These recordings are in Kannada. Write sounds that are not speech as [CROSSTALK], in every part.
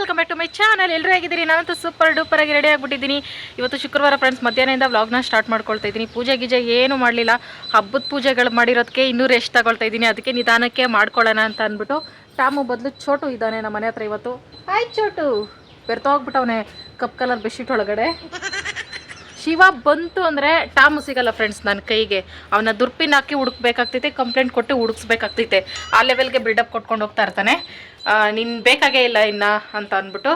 Welcome back to my channel ಎಲ್ಲರೂ ಹೇಗಿದ್ದೀರಿ? ನಾನಂತೂ ಸೂಪರ್ ಡೂಪರ್ ಆಗಿ ರೆಡಿ ಆಗಿಬಿಟ್ಟಿದ್ದೀನಿ. ಇವತ್ತು ಶುಕ್ರವಾರ ಫ್ರೆಂಡ್ಸ್ ಮಧ್ಯಾಹ್ನದಿಂದ ವ್ಲಾಗ್ನ ಸ್ಟಾರ್ಟ್ ಮಾಡ್ಕೊಳ್ತಾ ಇದ್ದೀನಿ. ಪೂಜೆ ಗೀಜೆ ಏನು ಮಾಡಲಿಲ್ಲ. ಹಬ್ಬದ ಪೂಜೆಗಳು ಮಾಡಿರೋದಕ್ಕೆ ಇನ್ನೂ ರೆಸ್ಟ್ ತಗೊಳ್ತಾ ಇದ್ದೀನಿ. ಅದಕ್ಕೆ ನಿಧಾನಕ್ಕೆ ಮಾಡ್ಕೊಳ್ಳೋಣ ಅಂತ ಅಂದ್ಬಿಟ್ಟು ಟಾಮು ಬದಲು ಚೋಟು ಇದ್ದಾನೆ ನಮ್ಮ ಮನೆ ಹತ್ರ ಇವತ್ತು. ಹಾಯ್ ಚೋಟು. ಬೆರ್ತೋಗ್ಬಿಟ್ಟವನೇ ಕಪ್ ಕಲರ್ ಬೆಡ್ಶೀಟ್ ಒಳಗಡೆ. ಶಿವ ಬಂತು ಅಂದರೆ ಟಾಮು ಸಿಗಲ್ಲ ಫ್ರೆಂಡ್ಸ್ ನನ್ನ ಕೈಗೆ. ಅವನ ದುರ್ಪಿನ ಹಾಕಿ ಹುಡುಕ್ಬೇಕಾಗ್ತೈತೆ ಕಂಪ್ಲೇಂಟ್ ಕೊಟ್ಟು ಹುಡುಕ್ಸ್ಬೇಕಾಗ್ತೈತೆ. ಆ ಲೆವೆಲ್ಗೆ ಬಿಲ್ಡಪ್ ಕೊಟ್ಕೊಂಡು ಹೋಗ್ತಾ ಇರ್ತಾನೆ. ನಿನ್ನ ಬೇಕಾಗೇ ಇಲ್ಲ ಇನ್ನು ಅಂತ ಅಂದ್ಬಿಟ್ಟು.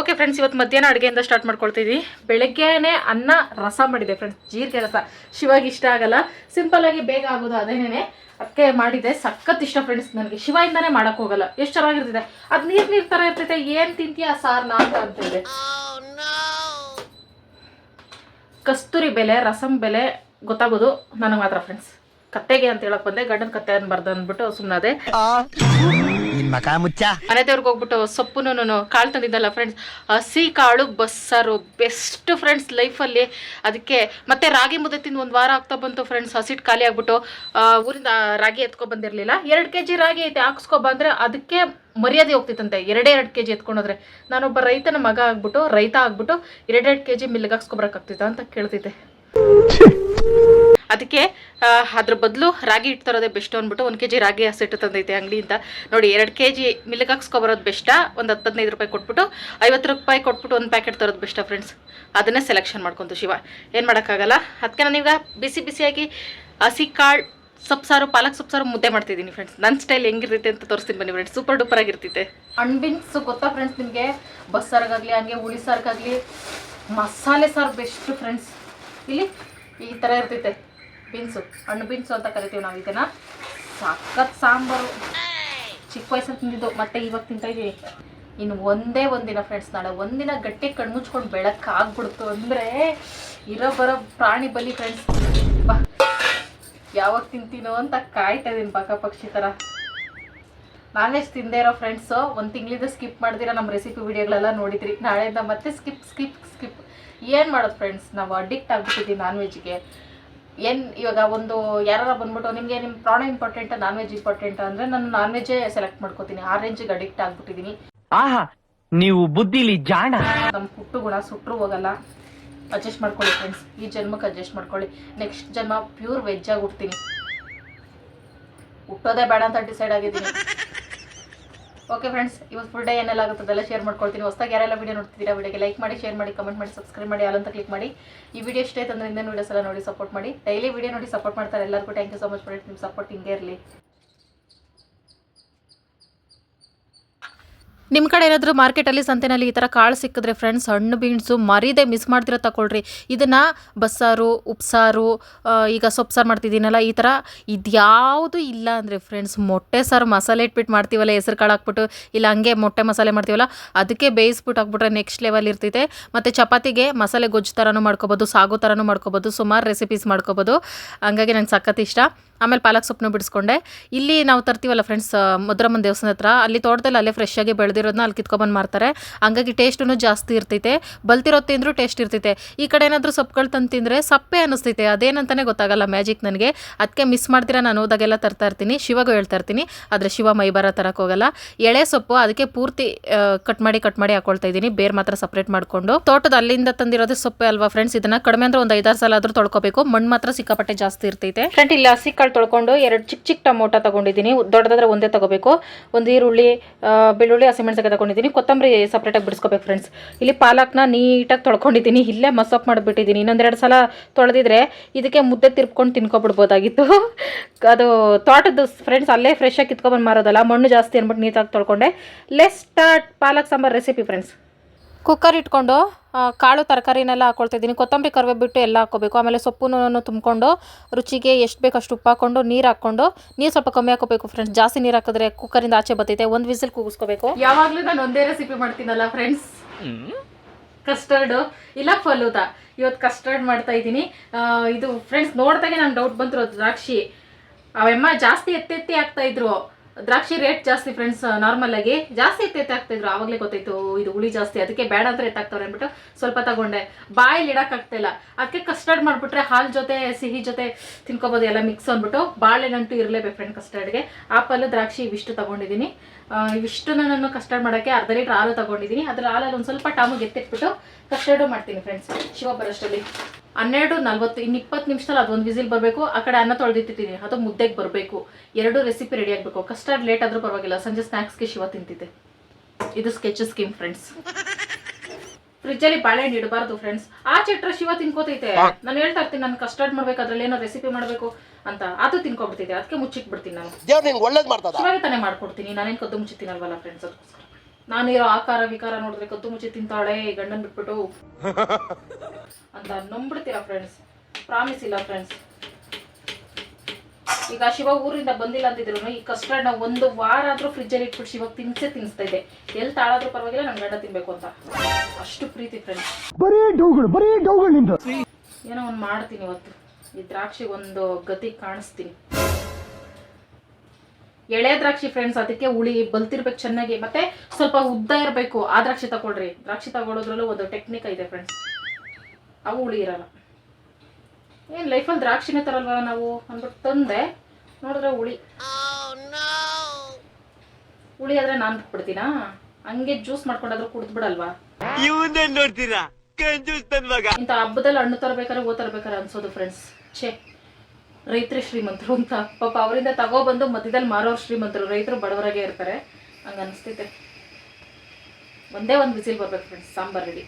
ಓಕೆ ಫ್ರೆಂಡ್ಸ್ ಇವತ್ತು ಮಧ್ಯಾಹ್ನ ಅಡುಗೆಯಿಂದ ಸ್ಟಾರ್ಟ್ ಮಾಡ್ಕೊಳ್ತಿದ್ವಿ. ಬೆಳಗ್ಗೆನೇ ಅನ್ನ ರಸ ಮಾಡಿದೆ ಫ್ರೆಂಡ್ಸ್ ಜೀರಿಗೆ ರಸ. ಶಿವಾಗಿ ಇಷ್ಟ ಆಗಲ್ಲ. ಸಿಂಪಲ್ ಆಗಿ ಬೇಗ ಆಗೋದು ಅದೇನೇ ಅದಕ್ಕೆ ಮಾಡಿದೆ. ಸಖತ್ ಇಷ್ಟ ಫ್ರೆಂಡ್ಸ್ ನನಗೆ. ಶಿವಾಗಿಂದಾನೇ ಮಾಡಕ್ ಹೋಗಲ್ಲ. ಎಷ್ಟು ಚೆನ್ನಾಗಿರ್ತಿದೆ. ಅದು ನೀರು ನೀರು ಥರ ಇರ್ತೈತೆ. ಏನು ತಿಂತೀಯ ಸಾರ್ ನಾನು ಅಂತ ಇದೆ. ಕಸ್ತೂರಿ ಬೆಲೆ, ರಸಂ ಬೆಲೆ ಗೊತ್ತಾಗೋದು ನನಗೆ ಮಾತ್ರ ಫ್ರೆಂಡ್ಸ್ ಕತ್ತೆಗೆ ಅಂತ ಹೇಳಕ್ ಬಂದೆ, ಗಂಡನ ಕತ್ತೆ ಅನ್ಬಾರ್ದು ಅಂದ್ಬಿಟ್ಟು ಸುಮ್ಮನೆ ಮಕ ಮುಚ್ಚ. ಮನೆ ದೇವ್ರಿಗೆ ಹೋಗ್ಬಿಟ್ಟು ಸೊಪ್ಪುನು ಕಾಳು ತಂದಿದ್ದಲ್ಲ ಫ್ರೆಂಡ್ಸ್ ಹಸಿ ಕಾಳು ಬಸ್ಸಾರು ಬೆಸ್ಟ್ ಫ್ರೆಂಡ್ಸ್ ಲೈಫಲ್ಲಿ ಅದಕ್ಕೆ ಮತ್ತೆ ರಾಗಿ ಮುದ್ದೆ ತಿಂದು ಒಂದು ವಾರ ಆಗ್ತಾ ಬಂತು ಫ್ರೆಂಡ್ಸ್ ಹಸಿಟ್ಟು ಖಾಲಿ ಆಗ್ಬಿಟ್ಟು ಊರಿಂದ ರಾಗಿ ಎತ್ಕೊ ಬಂದಿರಲಿಲ್ಲ. ಎರಡು ಕೆ ಜಿ ರಾಗಿ ಐತೆ ಹಾಕ್ಸ್ಕೊ ಬಂದ್ರೆ ಅದಕ್ಕೆ ಮರ್ಯಾದೆ ಹೋಗ್ತಿತ್ತಂತೆ. ಎರಡೇ ಎರಡು ಕೆ ಜಿ ಎತ್ಕೊಂಡೋದ್ರೆ ನಾನೊಬ್ಬ ರೈತನ ಮಗ ಆಗ್ಬಿಟ್ಟು ರೈತ ಆಗ್ಬಿಟ್ಟು ಎರಡೆರಡು ಕೆ ಜಿ ಮಿಲ್ಗೆ ಹಾಕ್ಸ್ಕೊಬರಕ್ಕಾಗ್ತಿತ್ತ ಅಂತ ಕೇಳ್ತಿದ್ದೆ. ಅದಕ್ಕೆ ಅದ್ರ ಬದಲು ರಾಗಿ ಹಿಟ್ಟು ತರೋದೇ ಬೆಸ್ಟ್ ಅಂದ್ಬಿಟ್ಟು ಒಂದು ಕೆ ಜಿ ರಾಗಿ ಹಸಿಟ್ಟು ತಂದೈತೆ ಅಂಗಡಿಯಿಂದ. ನೋಡಿ, ಎರಡು ಕೆ ಜಿ ಮಿಲ್ಗೆ ಹಾಕ್ಸ್ಕೊಬರೋದು ಬೆಸ್ಟಾ ಒಂದು ಹತ್ತು ಹದಿನೈದು ರೂಪಾಯಿ ಕೊಟ್ಬಿಟ್ಟು, ಐವತ್ತು ರೂಪಾಯಿ ಕೊಟ್ಬಿಟ್ಟು ಒಂದು ಪ್ಯಾಕೆಟ್ ತರೋದು ಬೆಸ್ಟಾ ಫ್ರೆಂಡ್ಸ್ ಅದನ್ನೇ ಸೆಲೆಕ್ಷನ್ ಮಾಡ್ಕೊಂತು ಶಿವ. ಏನು ಮಾಡೋಕ್ಕಾಗಲ್ಲ? ಅದಕ್ಕೆ ನಾನೀಗ ಬಿಸಿ ಬಿಸಿಯಾಗಿ ಹಸಿ ಕಾಳು ಸೊಪ್ಸಾರು, ಪಾಲಕ್ ಸೊಪ್ಸಾರು ಮುದ್ದೆ ಮಾಡ್ತಿದ್ದೀನಿ ಫ್ರೆಂಡ್ಸ್ ನನ್ನ ಸ್ಟೈಲ್ ಹೆಂಗಿರ್ತೈತೆ ಅಂತ ತೋರಿಸ್ತೀನಿ ಬನ್ನಿ ಫ್ರೆಂಡ್ಸ್ ಸೂಪರ್ ಡೂಪರ್ ಆಗಿರ್ತೈತೆ. ಅಣ್ಬಿನ್ಸ್ ಗೊತ್ತಾ ಫ್ರೆಂಡ್ಸ್ ನಿಮಗೆ? ಬಸ್ಸಾರಿಗಾಗಲಿ ಹಂಗೆ ಹುಳಿ ಸಾರಿಗಾಗಲಿ, ಮಸಾಲೆ ಸಾರು ಬೆಸ್ಟ್ ಫ್ರೆಂಡ್ಸ್ ಇಲ್ಲಿ ಈ ಥರ ಇರ್ತೈತೆ. ಬೀನ್ಸು, ಹಣ್ಣು ಬೀನ್ಸು ಅಂತ ಕರಿತೀವಿ ನಾವು ಇದನ್ನ. ಸಖತ್ ಸಾಂಬಾರು. ಚಿಕ್ಕ ವಯಸ್ಸಲ್ಲಿ ತಿಂದಿದ್ದು ಮತ್ತೆ ಇವಾಗ ತಿಂತಾ ಇದೀವಿ. ಇನ್ನು ಒಂದೇ ಒಂದಿನ ಫ್ರೆಂಡ್ಸ್ ನಾಳೆ ಒಂದಿನ ಗಟ್ಟಿ ಕಣ್ಮುಚ್ಕೊಂಡು ಬೆಳಕು ಆಗ್ಬಿಡ್ತು ಅಂದರೆ ಇರೋ ಬರೋ ಪ್ರಾಣಿ ಬಲಿ ಫ್ರೆಂಡ್ಸ್ ಬಾ. ಯಾವಾಗ ತಿಂತೀನೋ ಅಂತ ಕಾಯ್ತಾ ಇದೀನಿ ಪಕ್ಷಿ ಥರ ನಾನ್ ವೆಜ್ ತಿಂದೇ ಇರೋ ಫ್ರೆಂಡ್ಸು ಒಂದು ತಿಂಗಳಿಂದ ಸ್ಕಿಪ್ ಮಾಡಿದಿರ ನಮ್ಮ ರೆಸಿಪಿ ವಿಡಿಯೋಗಳೆಲ್ಲ ನೋಡಿದ್ರಿ. ನಾಳೆಯಿಂದ ಮತ್ತೆ ಸ್ಕಿಪ್ ಸ್ಕಿಪ್ ಸ್ಕಿಪ್ ಏನು ಮಾಡೋದು ಫ್ರೆಂಡ್ಸ್ ನಾವು ಅಡಿಕ್ಟ್ ಆಗ್ಬಿಟ್ಟಿದ್ದೀವಿ ನಾನ್ ವೆಜ್ಗೆ ಏನು ಇವಾಗ ಒಂದು ಯಾರ ಬಂದ್ಬಿಟ್ಟು ನಿಮಗೆ ನಿಮ್ಮ ಪ್ರಾಣ ಇಂಪಾರ್ಟೆಂಟ್ ನಾನ್ ವೆಜ್ ಇಂಪಾರ್ಟೆಂಟ್ ಅಂದರೆ ನಾನು ನಾನ್ ವೆಜ್ಜೇ ಸೆಲೆಕ್ಟ್ ಮಾಡ್ಕೋತೀನಿ. ಆ ರೇಂಜಿಗೆ ಅಡಿಕ್ಟ್ ಆಗ್ಬಿಟ್ಟಿದೀನಿ. ಆಹಾ ನೀವು ಬುದ್ಧಿಲಿ ಜಾಣ. ನಮ್ಮ ಹುಟ್ಟು ಗುಣ ಸುಟ್ಟರು ಹೋಗಲ್ಲ. ಅಡ್ಜಸ್ಟ್ ಮಾಡ್ಕೊಳ್ಳಿ ಫ್ರೆಂಡ್ಸ್ ಈ ಜನ್ಮಕ್ಕೆ ಅಡ್ಜಸ್ಟ್ ಮಾಡ್ಕೊಳ್ಳಿ. ನೆಕ್ಸ್ಟ್ ಜನ್ಮ ಪ್ಯೂರ್ ವೆಜ್ ಆಗಿ ಹುಡ್ತೀನಿ ಹುಟ್ಟೋದೇ ಬೇಡ ಅಂತ ಡಿಸೈಡ್ ಆಗಿದ್ದೀನಿ. ಓಕೆ ಫ್ರೆಂಡ್ಸ್ ಇವತ್ತು ಫುಲ್ ಡೇ ಏನೆಲ್ಲ ಆಗುತ್ತೆ, ಅದೆಲ್ಲ ಶೇರ್ ಮಾಡ್ಕೊಳ್ತೀನಿ. ಹೊಸದಾಗಿ ಯಾರೆಲ್ಲ ವೀಡಿಯೋ ನೋಡ್ತಿದ್ದೀರಾ, ವಿಡಿಯೋಗೆ ಲೈಕ್ ಮಾಡಿ ಶೇರ್ ಮಾಡಿ ಕಮೆಂಟ್ ಮಾಡಿ ಸಬ್ಸ್ಕ್ರೈಬ್ ಮಾಡಿ ಅಲ್ಲಂತ ಕ್ಲಿಕ್ ಮಾಡಿ. ಈ ವಿಡಿಯೋ ಇಷ್ಟ ಆಯ್ತು ಅಂದ್ರೆ ಇನ್ನೇನು ನೋಡಿ ಸಪೋರ್ಟ್ ಮಾಡಿ. ಡೈಲಿ ವಿಡಿಯೋ ನೋಡಿ ಸಪೋರ್ಟ್ ಮಾಡ್ತಾರೆ. ಎಲ್ಲರಿಗೂ thank you so much friends ನಿಮ್ಮ ಸಪೋರ್ಟ್ ಹಿಂಗೆ ಇರಲಿ. ನಿಮ್ಮ ಕಡೆ ಏನಾದರೂ ಮಾರ್ಕೆಟಲ್ಲಿ ಸಂತೆನಲ್ಲಿ ಈ ಥರ ಕಾಳು ಸಿಕ್ಕಿದ್ರೆ ಫ್ರೆಂಡ್ಸ್ ಹಣ್ಣು ಬೀನ್ಸು ಮರಿದೆ ಮಿಸ್ ಮಾಡ್ತಿರೋ ತಗೊಳ್ರಿ ಇದನ್ನು ಬಸ್ಸಾರು, ಉಪ್ಸಾರು ಈಗ ಸೊಪ್ಪು ಸಾರು ಮಾಡ್ತಿದ್ದೀನಲ್ಲ, ಈ ಥರ ಇದ್ಯಾವುದು ಇಲ್ಲ ಅಂದರೆ ಫ್ರೆಂಡ್ಸ್ ಮೊಟ್ಟೆ ಸಾರು ಮಸಾಲೆ ಇಟ್ಬಿಟ್ಟು ಮಾಡ್ತೀವಲ್ಲ, ಹೆಸರು ಕಾಳು ಹಾಕ್ಬಿಟ್ಟು, ಇಲ್ಲ ಹಂಗೆ ಮೊಟ್ಟೆ ಮಸಾಲೆ ಮಾಡ್ತೀವಲ್ಲ, ಅದಕ್ಕೆ ಬೇಯಿಸ್ಬಿಟ್ಟು ಹಾಕ್ಬಿಟ್ರೆ ನೆಕ್ಸ್ಟ್ ಲೆವೆಲ್ ಇರ್ತೈತೆ. ಮತ್ತು ಚಪಾತಿಗೆ ಮಸಾಲೆ ಗೊಜ್ಜು ಥರನೂ ಮಾಡ್ಕೊಬೋದು, ಸಾಗು ಥರನೂ ಮಾಡ್ಕೊಬೋದು, ಸುಮಾರು ರೆಸಿಪೀಸ್ ಮಾಡ್ಕೋಬೋದು. ಹಂಗಾಗಿ ನಂಗೆ ಸಖತ್ ಇಷ್ಟ. ಆಮೇಲೆ ಪಾಲಕ್ ಸೊಪ್ಪನ್ನು ಬಿಡಿಸ್ಕೊಂಡೆ. ಇಲ್ಲಿ ನಾವು ತರ್ತೀವಲ್ಲ ಫ್ರೆಂಡ್ಸ್ ಮುದ್ರಮ್ಮನ ದೇವಸ್ಥಾನ ಹತ್ರ, ಅಲ್ಲಿ ತೋಟದಲ್ಲಿ ಅಲ್ಲೇ ಫ್ರೆಶ್ ಆಗಿ ಬೆಳೆದಿರೋದನ್ನ ಅಲ್ಲಿ ಕಿತ್ಕೊಬಂದು ಮಾರ್ತಾರೆ. ಹಂಗಾಗಿ ಟೇಸ್ಟೂ ಜಾಸ್ತಿ ಇರ್ತೈತೆ. ಬಲ್ತಿರೋ ತಿಂದರೂ ಟೇಸ್ಟ್ ಇರ್ತೈತೆ. ಈ ಕಡೆ ಏನಾದರೂ ಸೊಪ್ಪುಗಳು ತಂದು ತಿಂದರೆ ಸಪ್ಪೆ ಅನ್ನಿಸ್ತೈತೆ ಅದೇನಂತಲೇ ಗೊತ್ತಾಗಲ್ಲ ಮ್ಯಾಜಿಕ್ ನನಗೆ. ಅದಕ್ಕೆ ಮಿಸ್ ಮಾಡ್ತೀರಾ ನಾನು ಹೋದಾಗೆಲ್ಲ ತರ್ತಾ ಇರ್ತೀನಿ. ಶಿವಗೂ ಹೇಳ್ತಾ ಇರ್ತೀನಿ. ಆದರೆ ಶಿವ ಮೈಬಾರ ಹೋಗಲ್ಲ. ಎಳೆ ಸೊಪ್ಪು ಅದಕ್ಕೆ ಪೂರ್ತಿ ಕಟ್ ಮಾಡಿ ಕಟ್ ಮಾಡಿ ಹಾಕೊಳ್ತಾ ಇದ್ದೀನಿ. ಬೇರೆ ಮಾತ್ರ ಸಪ್ರೇಟ್ ಮಾಡಿಕೊಂಡು. ತೋಟದ ಅಲ್ಲಿಂದ ತಂದಿರೋದು ಸೊಪ್ಪೆ ಅಲ್ವಾ ಫ್ರೆಂಡ್ಸ್? ಇದನ್ನ ಕಡಿಮೆ ಅಂದ್ರೆ ಒಂದು ಐದಾರು ಸಲ ಆದ್ರೂ ತೊಳ್ಕೊಬೇಕು. ಮಣ್ಣು ಮಾತ್ರ ಸಿಕ್ಕಾಪಟ್ಟೆ ಜಾಸ್ತಿ ಇರ್ತೈತೆ. ಫ್ರೆಂಡ್, ಇಲ್ಲಿ ಹಸಿ ಕಾಳು ತೊಳ್ಕೊಂಡು ಎರಡು ಚಿಕ್ಕ ಚಿಕ್ಕ ಟೊಮೊಟೊ ತಗೊಂಡಿದ್ದೀನಿ. ದೊಡ್ಡದಾದ್ರೆ ಒಂದೇ ತಗೋಬೇಕು. ಒಂದು ಈರುಳ್ಳಿ ಬೆಳ್ಳುಳ್ಳಿ ಬೆಳ್ಳುಳ್ಳಿ ಹಸಿಮೆಣಸಿಗೆ ತಗೊಂಡಿದ್ದೀನಿ ಕೊತ್ತಂಬರಿ ಸಪ್ರೇಟಾಗಿ ಬಿಡಿಸ್ಕೋಬೇಕು ಫ್ರೆಂಡ್ಸ್ ಇಲ್ಲಿ ಪಾಲಕ್ನ ನೀಟಾಗಿ ತೊಳ್ಕೊಂಡಿದ್ದೀನಿ ಇಲ್ಲೇ ಮಸಪ್ ಮಾಡಿಬಿಟ್ಟಿದ್ದೀನಿ ಇನ್ನೊಂದೆರಡು ಸಲ ತೊಳೆದಿದ್ರೆ ಇದಕ್ಕೆ ಮುದ್ದೆ ತಿರ್ಕೊಂಡು ತಿನ್ಕೊಬಿಡ್ಬೋದಾಗಿತ್ತು. [LAUGHS] ಅದು ತೋಟದ ಫ್ರೆಂಡ್ಸ್ ಅಲ್ಲೇ ಫ್ರೆಶ್ ಆಗಿ ಕಿತ್ಕೊಂಡ್ಬಂದು ಮಾರೋದಲ್ಲ, ಮಣ್ಣು ಜಾಸ್ತಿ ಅಂದ್ಬಿಟ್ಟು ನೀಟಾಗಿ ತೊಳ್ಕೊಂಡೆ. Let's start palak sambar recipe friends cooker ಇಟ್ಕೊಂಡು ಕಾಳು ತರಕಾರಿನೆಲ್ಲ ಹಾಕೊಳ್ತಾ ಇದ್ದೀನಿ. ಕೊತ್ತಂಬರಿ ಕರಿಬೇವು ಬಿಟ್ಟು ಎಲ್ಲ ಹಾಕೋಬೇಕು ಆಮೇಲೆ ಸೊಪ್ಪು ತುಂಬಿಕೊಂಡು ರುಚಿಗೆ ಎಷ್ಟು ಬೇಕಷ್ಟು ಉಪ್ಪು ಹಾಕೊಂಡು ನೀರು ಹಾಕೊಂಡು ನೀರು ಸ್ವಲ್ಪ ಕಮ್ಮಿ ಹಾಕೋಬೇಕು ಫ್ರೆಂಡ್ಸ್ ಜಾಸ್ತಿ ನೀರು ಹಾಕಿದ್ರೆ ಕುಕ್ಕರಿಂದ ಆಚೆ ಬರ್ತೈತೆ. ಒಂದು ವಿಸಿಲ್ ಕೂಗಿಸ್ಕೋಬೇಕು. ಯಾವಾಗಲೂ ನಾನು ಒಂದೇ ರೆಸಿಪಿ ಮಾಡ್ತೀನಲ್ಲ ಫ್ರೆಂಡ್ಸ್ ಕಸ್ಟರ್ಡು ಇಲ್ಲ ಫಲೂದ. ಇವತ್ತು ಕಸ್ಟರ್ಡ್ ಮಾಡ್ತಾ ಇದ್ದೀನಿ. ಇದು ಫ್ರೆಂಡ್ಸ್ ನೋಡ್ದಾಗೆ ನಂಗೆ ಡೌಟ್ ಬಂತು. ದ್ರಾಕ್ಷಿ ಅವೆಮ್ಮ ಜಾಸ್ತಿ ಎತ್ತೆತ್ತಿ ಆಗ್ತಾ ಇದ್ರು. ದ್ರಾಕ್ಷಿ ರೇಟ್ ಜಾಸ್ತಿ ಫ್ರೆಂಡ್ಸ್ ನಾರ್ಮಲ್ ಆಗಿ ಜಾಸ್ತಿ ಎತ್ತ ಎತ್ತಾಗ್ತಿದ್ರು ಆವಾಗಲೇ ಗೊತ್ತಾಯ್ತು ಇದು ಹುಳಿ ಜಾಸ್ತಿ, ಅದಕ್ಕೆ ಬೇಡ ಅಂತ ಎತ್ತಾಕ್ತವ್ರೆ ಅಂದ್ಬಿಟ್ಟು ಸ್ವಲ್ಪ ತಗೊಂಡೆ. ಬಾಯಲ್ಲಿ ಇಡಕ್ಕಾಗ್ತಿಲ್ಲ ಅದಕ್ಕೆ ಕಸ್ಟರ್ಡ್ ಮಾಡಿಬಿಟ್ರೆ ಹಾಲು ಜೊತೆ, ಸಿಹಿ ಜೊತೆ ತಿನ್ಕೋಬೋದು, ಎಲ್ಲ ಮಿಕ್ಸ್ ಅಂದ್ಬಿಟ್ಟು ಬಾಳೆನಂಟು ಇರಲೇಬೇಕು ಫ್ರೆಂಡ್ ಕಸ್ಟರ್ಡ್ಗೆ ಆಪಲ್ ದ್ರಾಕ್ಷಿ ಇವಿಷ್ಟು ತಗೊಂಡಿದ್ದೀನಿ. ಇವಿಷ್ಟನ್ನ ನಾನು ಕಸ್ಟರ್ಡ್ ಮಾಡೋಕ್ಕೆ ಅರ್ಧ ಲೀಟ್ರ್ ಹಾಲು ತಗೊಂಡಿದ್ದೀನಿ. ಅದ್ರ ಹಾಲಲ್ಲಿ ಒಂದು ಸ್ವಲ್ಪ ಟಾಮಿಗೆ ಎತ್ತಿಟ್ಬಿಟ್ಟು ಕಸ್ಟರ್ಡು ಮಾಡ್ತೀನಿ ಫ್ರೆಂಡ್ಸ್ ಶಿವ ಬರೋಷ್ಟರಲ್ಲಿ. ಹನ್ನೆರಡು ನಲ್ವತ್ತು ಇನ್ನು ಇಪ್ಪತ್ತು ನಿಮಿಷದಲ್ಲಿ ಅದೊಂದು ವಿಸಿಲ್ ಬರಬೇಕು. ಆ ಕಡೆ ಅನ್ನ ತೊಳೆದಿಟ್ಟಿದ್ದೀನಿ. ಅದು ಮುದ್ದೆಗೆ ಬರಬೇಕು. ಎರಡು ರೆಸಿಪಿ ರೆಡಿ ಆಗಬೇಕು. ಕಸ್ಟರ್ಡ್ ಲೇಟ್ ಆದರೂ ಪರವಾಗಿಲ್ಲ. ಸಂಜೆ ಸ್ನ್ಯಾಕ್ಸ್ಗೆ ಶಿವ ತಿಂತಿದ್ದೆ. ಇದು ಸ್ಕೆಚ್ ಸ್ಕೀಮ್ ಫ್ರೆಂಡ್ಸ್ ಫ್ರಿಜ್ಜಲ್ಲಿ ಬಾಳೆಹಣ್ಣು ಇಡಬಾರ್ದು ಫ್ರೆಂಡ್ಸ್ ಆ ಚಟ್ರ ಶಿವ ತಿನ್ಕೋತೈತೆ. ನಾನು ಹೇಳ್ತಾ ಇರ್ತೀನಿ ನಾನು ಕಸ್ಟರ್ಡ್ ಮಾಡ್ಬೇಕು ಅದ್ರಲ್ಲಿ ಏನೋ ರೆಸಿಪಿ ಮಾಡಬೇಕು ಅಂತ. ಅದು ತಿನ್ಕೊಬಿಡ್ತಿದ್ದೆ. ಅದಕ್ಕೆ ಮುಚ್ಚಿಟ್ಬಿಡ್ತೀನಿ ನಾನು. ಶಿವಾಗಿ ತಾನೇ ಮಾಡ್ಕೊಡ್ತೀನಿ. ನಾನೇನು ಕದ್ದು ಮುಚ್ಚಿ ತಿನ್ನಲ್ವಲ್ಲ ಫ್ರೆಂಡ್ಸ್ ಅದಕ್ಕೋಸ್ಕರ. ನಾನಿರೋ ಆಕಾರ ವಿಕಾರ ನೋಡಿದ್ರೆ ಕದ್ದು ಮುಚ್ಚಿ ತಿಂತಾಳೆ ಗಂಡನ್ ಬಿಟ್ಬಿಟ್ಟು. [LAUGHS] ಅಂತ ನಂಬಿಡ್ತೀರಾ ಫ್ರೆಂಡ್ಸ್ ಪ್ರಾಮಿಸ್ ಇಲ್ಲ ಫ್ರೆಂಡ್ಸ್ ಈಗ ಶಿವ ಊರಿಂದ ಬಂದಿಲ್ಲ ಅಂತಿದ್ರು ಈ ಕಸ್ಟರ್ಡ್ ನಾವು ಒಂದು ವಾರ ಆದ್ರೂ ಫ್ರಿಜ್ಜಲ್ಲಿ ಇಟ್ಬಿಟ್ಟು ಶಿವಾಗ ತಿನ್ಸೇ ತಿನ್ಸ್ತಾ ಇದೆ. ಎಲ್ಲಿ ತಾಳಾದ್ರೂ ಪರವಾಗಿಲ್ಲ ನನ್ನ ಗಂಡ ತಿನ್ಬೇಕು ಅಂತ. ಅಷ್ಟು ಪ್ರೀತಿ ಫ್ರೆಂಡ್ಸ್ ಬರೀ ಡೌಗಳು ಬರೀ ಡೌಗಳು ಏನೋ ಒಂದು ಮಾಡ್ತೀನಿ ಇವತ್ತು. ಈ ದ್ರಾಕ್ಷಿಗೆ ಒಂದು ಗತಿ ಕಾಣಿಸ್ತೀನಿ. ಎಳೆ ದ್ರಾಕ್ಷಿ ಫ್ರೆಂಡ್ಸ್ ಅದಕ್ಕೆ ಹುಳಿ ಬಲ್ತಿರ್ಬೇಕು ಚೆನ್ನಾಗಿ. ಮತ್ತೆ ಸ್ವಲ್ಪ ಉದ್ದ ಇರಬೇಕು. ಆ ದ್ರಾಕ್ಷಿ ತಗೊಳ್ರಿ. ದ್ರಾಕ್ಷಿ ತಗೊಳ್ಳೋದ್ರಲ್ಲೂ ಒಂದು ಟೆಕ್ನಿಕ್ ಇದೆ ಫ್ರೆಂಡ್ಸ್ ಅವು ಹುಳಿ ಇರಲ್ಲ ಏನು ಲೈಫಲ್ಲಿ ದ್ರಾಕ್ಷಿನೇ ತರಲ್ವಾ ನಾವು ಅಂದ್ಬಿಟ್ಟು ತಂದೆ ನೋಡಿದ್ರೆ ಹುಳಿ ಹುಳಿ ಆದ್ರೆ ನಾನು ಬಿಟ್ಬಿಡ್ತೀನಾ? ಹಂಗೆ ಜ್ಯೂಸ್ ಮಾಡ್ಕೊಂಡಾದ್ರೂ ಕುಡ್ದು ಬಿಡಲ್ವಾ? ನೋಡ್ತೀರಾ? ಇಂಥ ಹಬ್ಬದಲ್ಲಿ ಹಣ್ಣು ತರಬೇಕಾದ್ರೆ ಓ ತರಬೇಕಾರೆ ಅನ್ಸೋದು ಫ್ರೆಂಡ್ಸ್ ಛೇ ರೈತರು ಶ್ರೀಮಂತರು ಅಂತ. ಪಾಪ ಅವರಿಂದ ತಗೊಬಂದು ಮಧ್ಯದಲ್ಲಿ ಮಾರೋರು ಶ್ರೀಮಂತರು ರೈತರು ಬಡವರಾಗೆ ಇರ್ತಾರೆ. ಹಂಗ ಅನಿಸ್ತೈತೆ ಒಂದೇ ಒಂದು ಬಿಸಿಲು ಬರ್ಬೇಕು ಫ್ರೆಂಡ್ಸ್ ಸಾಂಬಾರ್ ರೆಡಿ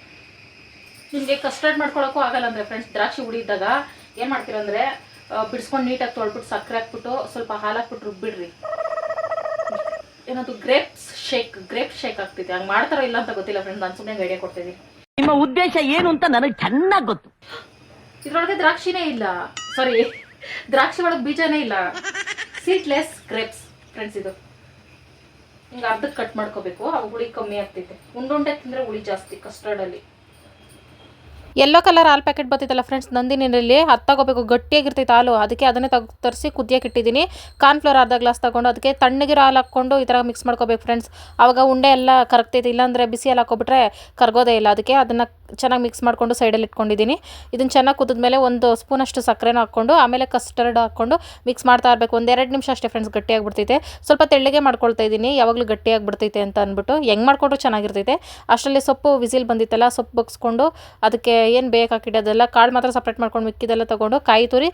ನಿಮಗೆ ಕಸ್ಟರ್ಡ್ ಮಾಡ್ಕೊಳಕ್ಕೂ ಆಗಲ್ಲ ಅಂದರೆ ಫ್ರೆಂಡ್ಸ್ ದ್ರಾಕ್ಷಿ ಹುಡಿದಾಗ ಏನು ಮಾಡ್ತೀರಂದ್ರೆ ಬಿಡಿಸ್ಕೊಂಡು ನೀಟಾಗಿ ತೊಳ್ಬಿಟ್ಟು ಸಕ್ಕರೆ ಹಾಕ್ಬಿಟ್ಟು ಸ್ವಲ್ಪ ಹಾಲು ಹಾಕ್ಬಿಟ್ಟು ರುಬ್ಬಿಡ್ರಿ ಏನದು ಗ್ರೇಪ್ಸ್ ಶೇಕ್ ಗ್ರೇಪ್ ಶೇಕ್ ಆಗ್ತಿದೆ. ಹಂಗೆ ಮಾಡ್ತಾರೋ ಇಲ್ಲ ಅಂತ ಗೊತ್ತಿಲ್ಲ ಫ್ರೆಂಡ್ ನಾನು ಸುಮ್ಮನೆ ಐಡಿಯಾ ಕೊಡ್ತಿದ್ದೀನಿ ನಿಮ್ಮ ಉದ್ದೇಶ ಏನು ಅಂತ ನನಗೆ ಚೆನ್ನಾಗಿ ಗೊತ್ತು. ಇದ್ರೊಳಗೆ ದ್ರಾಕ್ಷಿನೇ ಇಲ್ಲ. ಸಾರಿ ದ್ರಾಕ್ಷಿ ಒಳಗೆ ಬೀಜನೇ ಇಲ್ಲ. ಸೀಟ್ಲೆಸ್ ಗ್ರೇಪ್ಸ್ ಫ್ರೆಂಡ್ಸ್ ಇದು. ಹಿಂಗೆ ಅರ್ಧಕ್ಕೆ ಕಟ್ ಮಾಡ್ಕೋಬೇಕು. ಅವು ಹುಳಿ ಕಮ್ಮಿ ಆಗ್ತೈತೆ ಉಂಡುಂಡೆ ತಿಂದರೆ ಹುಳಿ ಜಾಸ್ತಿ ಕಸ್ಟರ್ಡಲ್ಲಿ ಎಲ್ಲೋ ಕಲರ್ ಹಾಲು ಪ್ಯಾಕೆಟ್ ಬರ್ತಿತ್ತಲ್ಲ ಫ್ರೆಂಡ್ಸ್ ನಂದಿನಿನಲ್ಲಿ. ಅದು ತಗೋಬೇಕು, ಗಟ್ಟಿಯಾಗಿರ್ತೈತೆ ಹಾಲು. ಅದಕ್ಕೆ ಅದನ್ನೇ ತಗ್, ತರಿಸಿ ಕುದಿಯಕ್ಕೆ ಇಟ್ಟಿದ್ದೀನಿ. ಕಾರ್ನ್ಫ್ಲವರ್ ಅರ್ಧ ಗ್ಲಾಸ್ ತಗೊಂಡು ಅದಕ್ಕೆ ತಣ್ಣಗಿರೋ ಹಾಲು ಹಾಕ್ಕೊಂಡು ಈ ಥರ ಮಿಕ್ಸ್ ಮಾಡ್ಕೋಬೇಕು ಫ್ರೆಂಡ್ಸ್ ಆವಾಗ ಉಂಡೆ ಎಲ್ಲ ಕರಗ್ತೈತೆ, ಇಲ್ಲಾಂದರೆ ಬಿಸಿ ಹಾಲು ಹಾಕೋಬಿಟ್ರೆ ಕರ್ಗೋದೇ ಇಲ್ಲ. ಅದಕ್ಕೆ ಅದನ್ನು ಚೆನ್ನಾಗಿ ಮಿಕ್ಸ್ ಮಾಡಿಕೊಂಡು ಸೈಡಲ್ಲಿ ಇಟ್ಕೊಂಡಿದ್ದೀನಿ. ಇದನ್ನು ಚೆನ್ನಾಗಿ ಕುದಿದ್ಮೇಲೆ ಒಂದು ಸ್ಪೂನಷ್ಟು ಸಕ್ಕರೆನೂ ಹಾಕ್ಕೊಂಡು, ಆಮೇಲೆ ಕಸ್ಟರ್ಡ್ ಹಾಕ್ಕೊಂಡು ಮಿಕ್ಸ್ ಮಾಡ್ತಾ ಇರಬೇಕು. ಒಂದೆರಡು ನಿಮಿಷ ಅಷ್ಟೇ ಫ್ರೆಂಡ್ಸ್ ಗಟ್ಟಿಯಾಗ್ಬಿಡ್ತೈತೆ. ಸ್ವಲ್ಪ ತೆಳ್ಳಗೆ ಮಾಡ್ಕೊಳ್ತಾ ಇದ್ದೀನಿ. ಯಾವಾಗಲೂ ಗಟ್ಟಿಯಾಗ್ಬಿಡ್ತೈತೆ ಅಂತ ಅಂದ್ಬಿಟ್ಟು ಹೆಂಗೆ ಮಾಡಿಕೊಂಡ್ರು ಚೆನ್ನಾಗಿರ್ತೈತೆ. ಅಷ್ಟರಲ್ಲಿ ಸೊಪ್ಪು ವಿಸಿಲ್ ಬಂದಿತ್ತಲ್ಲ, ಸೊಪ್ಪು ಬಗ್ಸ್ಕೊಂಡು ಅದಕ್ಕೆ ಏನು ಬೇಕಾಕಿಡೋದೆಲ್ಲ ಕಾಳು ಮಾತ್ರ ಸಪ್ರೇಟ್ ಮಾಡ್ಕೊಂಡು ಮಿಕ್ಕಿದೆಲ್ಲ ತೊಗೊಂಡು ಕಾಯಿ ತುರಿ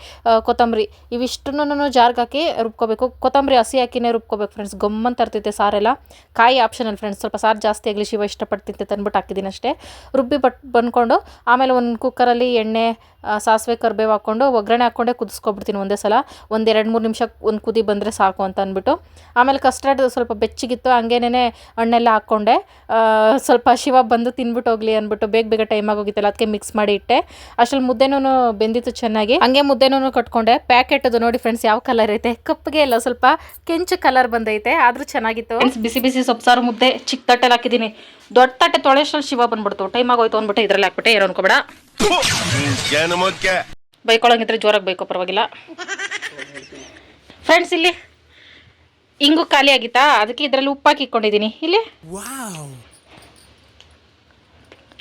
ಕೊತ್ತಂಬರಿ. ಇವಿಷ್ಟನ್ನು ಜಾರ್ಗೆ ಹಾಕಿ ರುಬ್ಕೋಬೇಕು. ಕೊತ್ತಂಬರಿ ಹಸಿ ಹಾಕಿನೇ ರುಬ್ಕೋಬೇಕು ಫ್ರೆಂಡ್ಸ್ ಗಮ್ಮಂತ ತರ್ತೈತೆ ಸಾರೆಲ್ಲ ಕಾಯಿ ಆಪ್ಷನಲ್ ಫ್ರೆಂಡ್ಸ್ ಸ್ವಲ್ಪ ಸಾರು ಜಾಸ್ತಿ ಆಗಲಿ ಶಿವ ಇಷ್ಟಪಡ್ತಿದ್ದೆ ತಂದ್ಬಿಟ್ಟು ಹಾಕಿದ್ದೀನಿ ಅಷ್ಟೇ. ರುಬ್ಬಿ ಬಟ್ ಬಂದ್ಕೊಂಡು ಆಮೇಲೆ ಒಂದು ಕುಕ್ಕರಲ್ಲಿ ಎಣ್ಣೆ ಸಾಸಿವೆ, ಕರಿಬೇವು ಹಾಕ್ಕೊಂಡು ಒಗ್ಗರಣೆ ಹಾಕ್ಕೊಂಡೇ ಕುದಿಸ್ಕೊಬಿಡ್ತೀನಿ ಒಂದೇ ಸಲ. ಒಂದು ಎರಡು ಮೂರು ನಿಮಿಷ ಒಂದು ಕುದಿ ಬಂದರೆ ಸಾಕು ಅಂತ ಅಂದ್ಬಿಟ್ಟು. ಆಮೇಲೆ ಕಸ್ಟರ್ಡ್ ಸ್ವಲ್ಪ ಬೆಚ್ಚಗಿತ್ತು ಹಂಗೇನೆ ಹಣ್ಣೆಲ್ಲ ಹಾಕ್ಕೊಂಡೆ. ಸ್ವಲ್ಪ ಶಿವ ಬಂದು ತಿನ್ಬಿಟ್ಟು ಹೋಗ್ಲಿ ಅಂದ್ಬಿಟ್ಟು ಬೇಗ ಬೇಗ ಟೈಮ್ ಆಗೋಗಿತ್ತಲ್ಲ, ಅದಕ್ಕೆ ಮಿಕ್ಸ್ ಮಾಡಿ ಇಟ್ಟೆ. ಅಷ್ಟ್ರಲ್ಲಿ ಮುದ್ದೆನೂ ಬೆಂದಿತ್ತು ಚೆನ್ನಾಗಿ. ಹಂಗೆ ಮುದ್ದೆನೂ ಕಟ್ಕೊಂಡೆ. ಪ್ಯಾಕೆಟ್ ಅದು ನೋಡಿ ಫ್ರೆಂಡ್ಸ್ ಯಾವ ಕಲರ್ ಐತೆ. ಕಪ್ಪಗೆ ಇಲ್ಲ ಸ್ವಲ್ಪ ಕೆಂಚು ಕಲರ್ ಬಂದೈತೆ ಆದ್ರೂ ಚೆನ್ನಾಗಿತ್ತು. ಬಿಸಿ ಬಿಸಿ ಸೊಪ್ಸಾರು ಮುದ್ದೆ ಚಿಕ್ಕ ತಟ್ಟೆಲಿ ಹಾಕಿದ್ದೀನಿ. ದೊಡ್ಡ ತಟ್ಟೆ ತೊಳೆಷ್ಟಲ್ಲಿ ಶಿವ ಬಂದ್ಬಿಡ್ತು. ಟೈಮ್ ಆಗೋಯ್ತು ಅಂದ್ಬಿಟ್ಟು ಇದ್ರಲ್ಲಿ ಹಾಕ್ಬಿಟ್ಟೆ ಏನು ಅನ್ಕೋಬೇಡ. ಬೈಕೊಳಂಗಿದ್ರೆ ಜೋರಾಗಿ ಬೈಕೋ ಪರವಾಗಿಲ್ಲ. ಫ್ರೆಂಡ್ಸ್ ಇಲ್ಲಿ ಹಿಂಗು ಖಾಲಿ ಆಗಿತ್ತಾ? ಅದಕ್ಕೆ ಇದರಲ್ಲಿ ಉಪ್ಪಾಕಿ ಇಕ್ಕೊಂಡಿದ್ದೀನಿ ಇಲ್ಲಿ?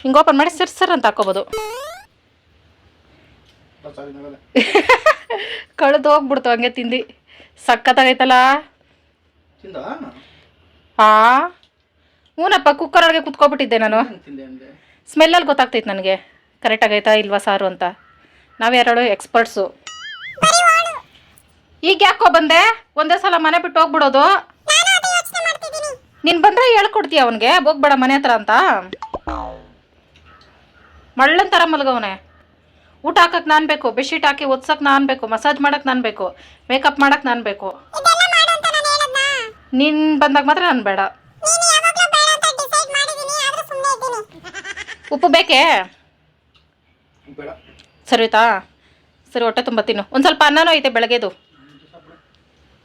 ಹಿಂಗೆ ಓಪನ್ ಮಾಡಿ ಸರ್ ಸರ್ ಅಂತ ಹಾಕೋಬೋದು. [LAUGHS] ಕಳೆದು ಹೋಗ್ಬಿಡ್ತು ಹಂಗೆ ತಿಂದು. ಸಖತ್ತಾಗೈತಲ್ಲ ಹಾ. ಹ್ಞೂನಪ್ಪ ಕುಕ್ಕರ್ ಒಳಗೆ ಕುತ್ಕೊಬಿಟ್ಟಿದ್ದೆ ನಾನು. ಸ್ಮೆಲ್ಲಲ್ಲಿ ಗೊತ್ತಾಗ್ತೈತೆ ನನಗೆ. ಕರೆಕ್ಟ್ ಆಗೈತಾ ಇಲ್ವಾ ಸಾರು ಅಂತ. ನಾವ್ಯಾರು ಎಕ್ಸ್ಪರ್ಟ್ಸು ಈಗ ಯಾಕೋ ಬಂದೆ? ಒಂದೇ ಸಲ ಮನೆ ಬಿಟ್ಟು ಹೋಗ್ಬಿಡೋದು. ನೀನು ಬಂದರೆ ಹೇಳ್ಕೊಡ್ತೀಯ ಅವನಿಗೆ? ಹೋಗ್ಬೇಡ ಮನೆ ಹತ್ರ ಅಂತ. ಮಳ್ಳನ್ ಥರ ಮಲಗವನೆ. ಊಟ ಹಾಕಕ್ಕೆ ನಾನು ಬೇಕು ಬೆಡ್ಶೀಟ್ ಹಾಕಿ ಒದ್ಸಕ್ಕೆ ನಾನು ಬೇಕು ಮಸಾಜ್ ಮಾಡಕ್ಕೆ ನಾನು ಬೇಕು ಮೇಕಪ್ ಮಾಡಕ್ಕೆ ನಾನು ಬೇಕು. ನೀನು ಬಂದಾಗ ಮಾತ್ರ ನಾನು ಬೇಡ. ಉಪ್ಪು ಬೇಕೇ? ಸರಿ ಆಯ್ತಾ? ಸರಿ ಹೊಟ್ಟೆ ತುಂಬ ತಿನ್ನು. ಒಂದು ಸ್ವಲ್ಪ ಅನ್ನನೂ ಐತೆ ಬೆಳಗ್ಗೆದು.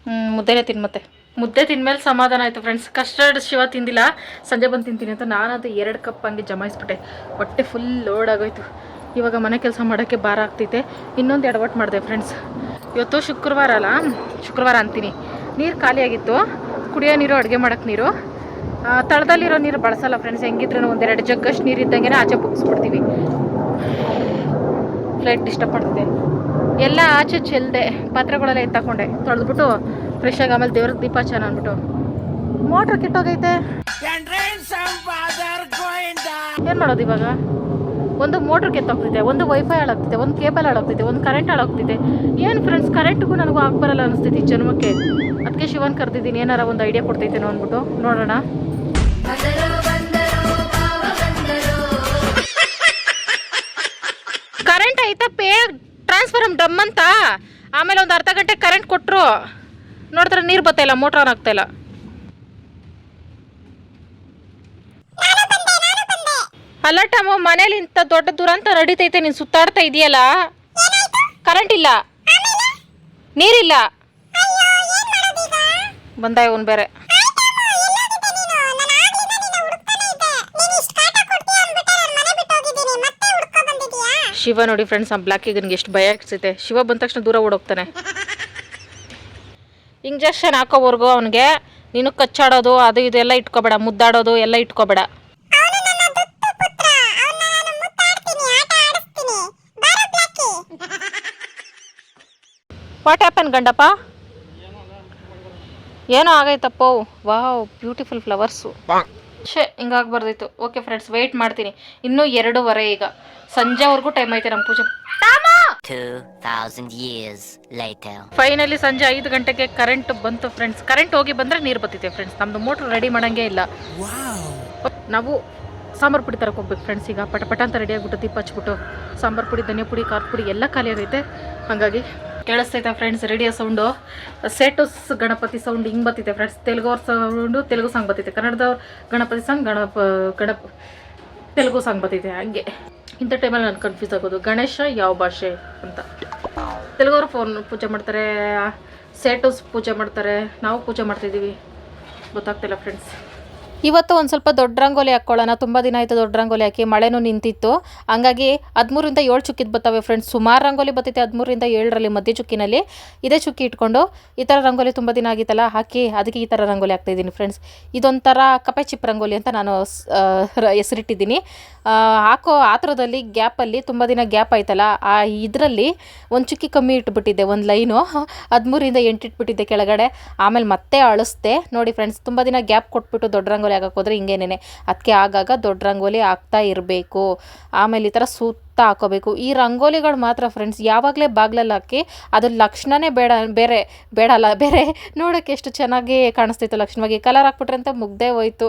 ಹ್ಞೂ ಮುದ್ದೆನೇ ತಿನ್ನು ಮತ್ತೆ. ಮುದ್ದೆ ತಿಂದ್ಮೇಲೆ ಸಮಾಧಾನ ಆಯಿತು ಫ್ರೆಂಡ್ಸ್ ಕಸ್ಟರ್ಡ್ ಶಿವ ತಿಂದಿಲ್ಲ, ಸಂಜೆ ಬಂದು ತಿಂತೀನಿ ಅಂತ ನಾನದು ಎರಡು ಕಪ್ ಹಂಗೆ ಜಮಾಯಿಸ್ಬಿಟ್ಟೆ. ಹೊಟ್ಟೆ ಫುಲ್ ಲೋಡ್ ಆಗೋಯ್ತು. ಇವಾಗ ಮನೆ ಕೆಲಸ ಮಾಡೋಕ್ಕೆ ಭಾರ ಆಗ್ತೈತೆ. ಇನ್ನೊಂದು ಎಡವಟ್ಟು ಮಾಡಿದೆ ಫ್ರೆಂಡ್ಸ್ ಇವತ್ತು ಶುಕ್ರವಾರ ಅಲ್ಲ? ಶುಕ್ರವಾರ ಅಂತೀನಿ. ನೀರು ಖಾಲಿಯಾಗಿತ್ತು ಕುಡಿಯೋ ನೀರು, ಅಡುಗೆ ಮಾಡೋಕ್ಕೆ ನೀರು. ತಳದಲ್ಲಿರೋ ನೀರು ಬಳಸಲ್ಲ ಫ್ರೆಂಡ್ಸ್ ಹೆಂಗಿದ್ರು ಒಂದೆರಡು ಜಗ್ಗಷ್ಟು ನೀರು ಇದ್ದಂಗೆ ಆಚೆ ಬುಗ್ಸ್ಬಿಡ್ತೀವಿ. ಫ್ಲೈಟ್ ಡಿಸ್ಟರ್ಬ್ ಮಾಡ್ತಿದೆ ಎಲ್ಲ ಆಚೆ ಚೆಲ್ದೆ. ಪಾತ್ರೆಗಳೆಲ್ಲ ಎತ್ತಾಕೊಂಡೆ. ತೊಳೆದ್ಬಿಟ್ಟು ಫ್ರೆಶ್ ಆಗಿ ಆಮೇಲೆ ದೇವ್ರಿಗೆ ದೀಪ ಚೆನ್ನಾಗಿ ಅಂದ್ಬಿಟ್ಟು. ಮೋಟ್ರ್ ಕಿಟ್ಟೋಗೈತೆ ಏನು ಮಾಡೋದು ಇವಾಗ? ಒಂದು ಮೋಟ್ರ್ ಕೆತ್ತೋಗ್ತಿದೆ, ಒಂದು ವೈಫೈ ಹಾಳಾಗ್ತಿದೆ ಒಂದು ಕೇಬಲ್ ಹಾಳಾಗ್ತಿದೆ ಒಂದು ಕರೆಂಟ್ ಹಾಳಾಗ್ತಿದೆ ಏನು ಫ್ರೆಂಡ್ಸ್ ಕರೆಂಟ್ಗೂ ನನಗೂ ಆಗ್ಬಾರಲ್ಲ ಈ ಜನ್ಮಕ್ಕೆ. ಅದಕ್ಕೆ ಶಿವನ್ ಕರೆದಿದ್ದೀನಿ, ಏನಾರ ಒಂದು ಐಡಿಯಾ ಕೊಡ್ತೈತೇನೋ ಅಂದ್ಬಿಟ್ಟು. ನೋಡೋಣ. ಕರೆಂಟ್ ಐತೆ ಪೇ ಟ್ರಾನ್ಸ್ಫಾರಮ್ ಡಮ್ ಅಂತ. ಆಮೇಲೆ ಒಂದು ಅರ್ಧ ಗಂಟೆ ಕರೆಂಟ್ ಕೊಟ್ಟರು ನೋಡಿದ್ರೆ ನೀರು ಬರ್ತಾ ಇಲ್ಲ ಮೋಟ್ರ್ ಆನ್ ಆಗ್ತಾ ಇಲ್ಲ. ಅಲ್ಲ ಟಮ್ಮ ಮನೇಲಿ ಇಂಥ ದೊಡ್ಡ ದುರಂತ ನಡೀತೈತೆ, ನೀನು ಸುತ್ತಾಡ್ತಾ ಇದೆಯಲ್ಲ? ಕರೆಂಟ್ ಇಲ್ಲ. ನೀರಿಲ್ಲ. ಬಂದ ಇವನ್ ಬೇರೆ. ಶಿವ ನೋಡಿ ಫ್ರೆಂಡ್ಸ್ ಆ ನನಗೆ ಎಷ್ಟು ಭಯ ಆಗ್ತೈತೆ ಶಿವ ಬಂದ ತಕ್ಷಣ ದೂರ ಓಡೋಗ್ತಾನೆ. ಇಂಜೆಕ್ಷನ್ ಹಾಕೋವರೆಗೂ ಅವನಿಗೆ ನೀನು ಕಚ್ಚಾಡೋದು ಅದು ಇದೆಲ್ಲ ಇಟ್ಕೋಬೇಡ ಮುದ್ದಾಡೋದು ಎಲ್ಲ ಇಟ್ಕೋಬೇಡ. ವಾಟ್ ಹ್ಯಾಪನ್ ಗಂಡಪ್ಪ? ಏನೋ ಆಗೈತಪ್ಪೋ. ವಾವ್ ಬ್ಯೂಟಿಫುಲ್ ಫ್ಲವರ್ಸು ಛೇ ಹಿಂಗಾಗ್ಬಾರ್ದಿತ್ತು ಓಕೆ ಫ್ರೆಂಡ್ಸ್ ವೆಯ್ಟ್ ಮಾಡ್ತೀನಿ. ಇನ್ನೂ ಎರಡೂವರೆ ಈಗ. ಸಂಜೆವರೆಗೂ ಟೈಮ್ ಐತೆ ನಮ್ಮ ಪೂಜೆ. 2,000 years later. ಫೈನಲಿ ಸಂಜೆ ಐದು ಗಂಟೆಗೆ ಕರೆಂಟ್ ಬಂತು ಫ್ರೆಂಡ್ಸ್ ಕರೆಂಟ್ ಹೋಗಿ ಬಂದ್ರೆ ನೀರು ಬತ್ತಿದೆ ಫ್ರೆಂಡ್ಸ್ ನಮ್ದು ಮೋಟರ್ ರೆಡಿ ಮಾಡಂಗೆ ಇಲ್ಲ. ನಾವು ಸಾಂಬಾರು ಪುಡಿ ತರಕ್ಕೆ ಹೋಗ್ಬೇಕು ಫ್ರೆಂಡ್ಸ್ ಈಗ. ಪಟ ಪಟ ಅಂತ ರೆಡಿ ಆಗ್ಬಿಟ್ಟು ದೀಪ ಹಚ್ಬಿಟ್ಟು ಸಾಂಬಾರು ಪುಡಿ ಧನಿಯಾ ಪುಡಿ ಖಾರ ಪುಡಿ ಎಲ್ಲ ಖಾಲಿ ಆಗೈತೆ. ಹಾಗಾಗಿ ಕೇಳಿಸ್ತೈತೆ ಫ್ರೆಂಡ್ಸ್ ರೇಡಿಯೋ ಸೌಂಡು ಸೆಟುಸ್ ಗಣಪತಿ ಸೌಂಡ್ ಹಿಂಗೆ ಬತ್ತಿದೆ ಫ್ರೆಂಡ್ಸ್ ತೆಲುಗವ್ರ ಸೌಂಡು ತೆಲುಗು ಸಾಂಗ್ ಬತ್ತೈತೆ ಕನ್ನಡದವ್ರ ಗಣಪತಿ ಸಾಂಗ್ ಗಣಪ ಗಣಪ ತೆಲುಗು ಸಾಂಗ್ ಬತ್ತೈತೆ ಹಂಗೆ. ಇಂಥ ಟೈಮಲ್ಲಿ ನಾನು ಕನ್ಫ್ಯೂಸ್ ಆಗೋದು. ಗಣೇಶ ಯಾವ ಭಾಷೆ ಅಂತ. ತೆಲುಗವರು ಫೋನ್ ಪೂಜೆ ಮಾಡ್ತಾರೆ ಸೇಟುಸ್ ಪೂಜೆ ಮಾಡ್ತಾರೆ. ನಾವು ಪೂಜೆ ಮಾಡ್ತಿದ್ದೀವಿ. ಗೊತ್ತಾಗ್ತಿಲ್ಲ ಫ್ರೆಂಡ್ಸ್ ಇವತ್ತು ಒಂದು ಸ್ವಲ್ಪ ದೊಡ್ಡ ರಂಗೋಲಿ ಹಾಕ್ಕೊಳ್ಳೋಣ ತುಂಬ ದಿನ ಆಯಿತು ದೊಡ್ಡ ರಂಗೋಲಿ ಹಾಕಿ ಮಳೆನೂ ನಿಂತಿತ್ತು. ಹಂಗಾಗಿ ಹದಿಮೂರಿಂದ ಏಳು ಚುಕ್ಕಿದ್ದು ಬರ್ತವೆ ಫ್ರೆಂಡ್ಸ್ ಸುಮಾರು ರಂಗೋಲಿ ಬರ್ತೈತೆ ಹದಿಮೂರಿಂದ ಏಳರಲ್ಲಿ ಮಧ್ಯ ಚುಕ್ಕಿನಲ್ಲಿ. ಇದೇ ಚುಕ್ಕಿ ಇಟ್ಕೊಂಡು ಈ ಥರ ರಂಗೋಲಿ ತುಂಬ ದಿನ ಆಗಿತ್ತಲ್ಲ, ಹಾಕಿ ಅದಕ್ಕೆ ಈ ಥರ ರಂಗೋಲಿ ಹಾಕ್ತಾಯಿದ್ದೀನಿ ಫ್ರೆಂಡ್ಸ್ ಇದೊಂಥರ ಕಪೆ ಚಿಪ್ ರಂಗೋಲಿ ಅಂತ ನಾನು ಹೆಸರಿಟ್ಟಿದ್ದೀನಿ. ಹಾಕೋ ಆತರದಲ್ಲಿ ಗ್ಯಾಪಲ್ಲಿ ತುಂಬ ದಿನ ಗ್ಯಾಪ್ ಆಯ್ತಲ್ಲ, ಆ ಇದರಲ್ಲಿ ಒಂದು ಚುಕ್ಕಿ ಕಮ್ಮಿ ಇಟ್ಬಿಟ್ಟಿದ್ದೆ, ಒಂದು ಲೈನು ಹದಿಮೂರಿಂದ ಎಂಟು ಇಟ್ಬಿಟ್ಟಿದ್ದೆ ಕೆಳಗಡೆ. ಆಮೇಲೆ ಮತ್ತೆ ಅಳಿಸ್ದೆ. ನೋಡಿ ಫ್ರೆಂಡ್ಸ್ ತುಂಬ ದಿನ ಗ್ಯಾಪ್ ಕೊಟ್ಬಿಟ್ಟು ದೊಡ್ಡ ರಂಗೋಲಿ ಹಾಕಕ್ಕೆ ಹೋದ್ರೆ ಹಿಂಗೇನೆ ಅದಕ್ಕೆ ಆಗಾಗ ದೊಡ್ಡ ರಂಗೋಲಿ ಹಾಕ್ತಾ ಇರಬೇಕು. ಆಮೇಲೆ ಈ ಥರ ಸುತ್ತ ಹಾಕೋಬೇಕು ಈ ರಂಗೋಲಿಗಳು ಮಾತ್ರ ಫ್ರೆಂಡ್ಸ್ ಯಾವಾಗಲೇ ಬಾಗ್ಲಲ್ಲಿ ಹಾಕಿ ಅದ್ರ ಲಕ್ಷಣನೇ ಬೇಡ, ಬೇರೆ, ಬೇಡಲ್ಲ, ಬೇರೆ ನೋಡೋಕ್ಕೆ ಎಷ್ಟು ಚೆನ್ನಾಗಿ ಕಾಣಿಸ್ತಿತ್ತು. ಲಕ್ಷಣವಾಗಿ ಕಲರ್ ಹಾಕ್ಬಿಟ್ರೆ ಅಂತ ಮುಗ್ದೇ ಹೋಯ್ತು.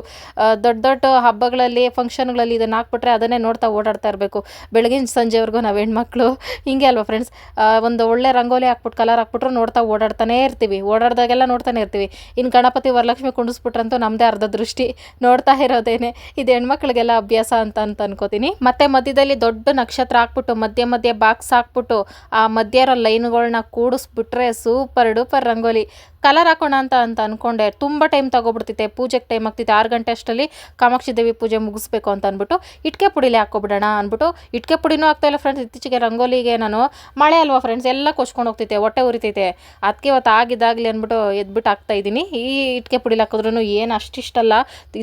ದೊಡ್ಡ ದೊಡ್ಡ ಹಬ್ಬಗಳಲ್ಲಿ ಫಂಕ್ಷನ್ಗಳಲ್ಲಿ ಇದನ್ನು ಹಾಕ್ಬಿಟ್ರೆ ಅದನ್ನೇ ನೋಡ್ತಾ ಓಡಾಡ್ತಾ ಇರಬೇಕು. ಬೆಳಗಿನ ಸಂಜೆವರೆಗೂ ನಾವು ಹೆಣ್ಮಕ್ಳು, ಹಿಂಗೆ ಅಲ್ವಾ ಫ್ರೆಂಡ್ಸ್ ಒಂದು ಒಳ್ಳೆ ರಂಗೋಲಿ ಹಾಕ್ಬಿಟ್ಟು ಕಲರ್ ಹಾಕ್ಬಿಟ್ರೆ ನೋಡ್ತಾ ಓಡಾಡ್ತಾನೇ ಇರ್ತೀವಿ. ಓಡಾಡ್ದಾಗೆಲ್ಲ ನೋಡ್ತಾನೆ ಇರ್ತೀವಿ. ಇನ್ನು ಗಣಪತಿ ವರಲಕ್ಷ್ಮಿ ಕುಂಡಿಸ್ಬಿಟ್ರಂತೂ ನಮ್ಮದೇ ಅರ್ಧ ದೃಷ್ಟಿ. ನೋಡ್ತಾ ಇರೋದೇನೆ. ಇದು ಹೆಣ್ಮಕ್ಳಿಗೆಲ್ಲ ಅಭ್ಯಾಸ ಅಂತ ಅಂತ ಅನ್ಕೋತೀನಿ. ಮತ್ತೆ ಮಧ್ಯದಲ್ಲಿ ದೊಡ್ಡ ನಕ್ಷತ್ರ ಹಾಕ್ಬಿಟ್ಟು, ಮಧ್ಯ ಮಧ್ಯ ಬಾಕ್ಸ್ ಹಾಕ್ಬಿಟ್ಟು, ಆ ಮಧ್ಯ ಇರೋ ಲೈನ್ಗಳನ್ನ ಕೂಡಿಸ್ಬಿಟ್ರೆ ಸೂಪರ್ ಡೂಪರ್ ರಂಗೋಲಿ. ಕಲರ್ ಹಾಕೋಣ ಅಂತ ಅಂತ ಅಂದ್ಕೊಂಡೆ ತುಂಬ ಟೈಮ್ ತಗೊಬಿಡ್ತೈತೆ ಪೂಜೆಗೆ ಟೈಮ್ ಆಗ್ತಿತ್ತು ಆರು ಗಂಟೆ ಅಷ್ಟರಲ್ಲಿ ಕಾಮಾಕ್ಷಿ ದೇವಿ ಪೂಜೆ ಮುಗಿಸ್ಬೇಕು ಅಂತ ಅಂದ್ಬಿಟ್ಟು ಇಟ್ಕೆ ಪುಡಿಲಿ ಹಾಕೋಬಿಡೋಣ ಅಂದ್ಬಿಟ್ಟು ಇಟ್ಕೆ ಪುಡಿನೂ ಆಗ್ತಾ ಇಲ್ಲ ಫ್ರೆಂಡ್ಸ್ ಇತ್ತೀಚೆಗೆ ರಂಗೋಲಿಗೆ ನಾನು ಮಳೆ ಅಲ್ವಾ ಫ್ರೆಂಡ್ಸ್ ಎಲ್ಲ ಕೊಚ್ಕೊಂಡು ಹೋಗ್ತಿತ್ತೆ ಹೊಟ್ಟೆ ಉರಿತೈತೆ ಅದಕ್ಕೆ ಇವತ್ತು ಆಗಿದ್ದಾಗಲಿ ಅಂದ್ಬಿಟ್ಟು ಎದ್ಬಿಟ್ಟು ಹಾಕ್ತಾ ಇದ್ದೀನಿ. ಈ ಇಟ್ಕೆ ಪುಡಿಲಿ ಹಾಕಿದ್ರೂ ಏನು ಅಷ್ಟಿಷ್ಟಲ್ಲ.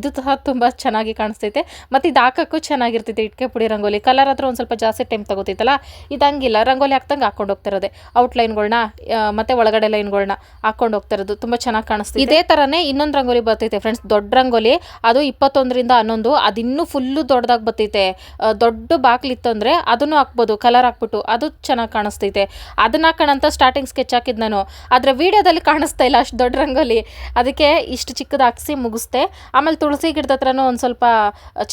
ಇದು ಸಹ ತುಂಬ ಚೆನ್ನಾಗಿ ಕಾಣಿಸ್ತೈತೆ ಮತ್ತು ಇದು ಹಾಕೋಕ್ಕೂ ಚೆನ್ನಾಗಿರ್ತೈತೆ ಇಟ್ಕೆ ಪುಡಿ ರಂಗೋಲಿ. ಕಲರ್ ಹತ್ರ ಒಂದು ಸ್ವಲ್ಪ ಜಾಸ್ತಿ ಟೈಮ್ ತಗೋತೈತಲ್ಲ ಇದಂಗಿಲ್ಲ. ರಂಗೋಲಿ ಹಾಕ್ದಂಗೆ ಹಾಕೊಂಡು ಹೋಗ್ತಿರೋದೆ. ಔಟ್ಲೈನ್ಗಳನ್ನ ಮತ್ತು ಒಳಗಡೆ ಲೈನ್ಗಳನ್ನ ಹಾಕೊಂಡು ಹೋಗ್ತಿರೋದು. ತುಂಬ ಚೆನ್ನಾಗಿ ಕಾಣಿಸ್ತಿದೆ. ಇದೇ ಥರನೇ ಇನ್ನೊಂದು ರಂಗೋಲಿ ಬರ್ತೈತೆ ಫ್ರೆಂಡ್ಸ್ ದೊಡ್ಡ ರಂಗೋಲಿ, ಅದು ಇಪ್ಪತ್ತೊಂದರಿಂದ ಹನ್ನೊಂದು ಅದಿನ್ನೂ ಫುಲ್ಲು ದೊಡ್ಡದಾಗಿ ಬರ್ತೈತೆ. ದೊಡ್ಡ ಬಾಕ್ಲಿತ್ತು ಅಂದರೆ ಅದನ್ನು ಹಾಕ್ಬೋದು ಕಲರ್ ಹಾಕ್ಬಿಟ್ಟು. ಅದು ಚೆನ್ನಾಗಿ ಕಾಣಿಸ್ತೈತೆ ಅದನ್ನ ಹಾಕೋಣಂತ ಸ್ಟಾರ್ಟಿಂಗ್ ಸ್ಕೆಚ್ ಹಾಕಿದ್ದು ನಾನು. ಆದರೆ ವೀಡಿಯೋದಲ್ಲಿ ಕಾಣಿಸ್ತಾ ಇಲ್ಲ ಅಷ್ಟು ದೊಡ್ಡ ರಂಗೋಲಿ. ಅದಕ್ಕೆ ಇಷ್ಟು ಚಿಕ್ಕದು ಹಾಕಿಸಿ ಮುಗಿಸ್ದೆ. ಆಮೇಲೆ ತುಳಸಿ ಗಿಡದ ಹತ್ರನೂ ಒಂದು ಸ್ವಲ್ಪ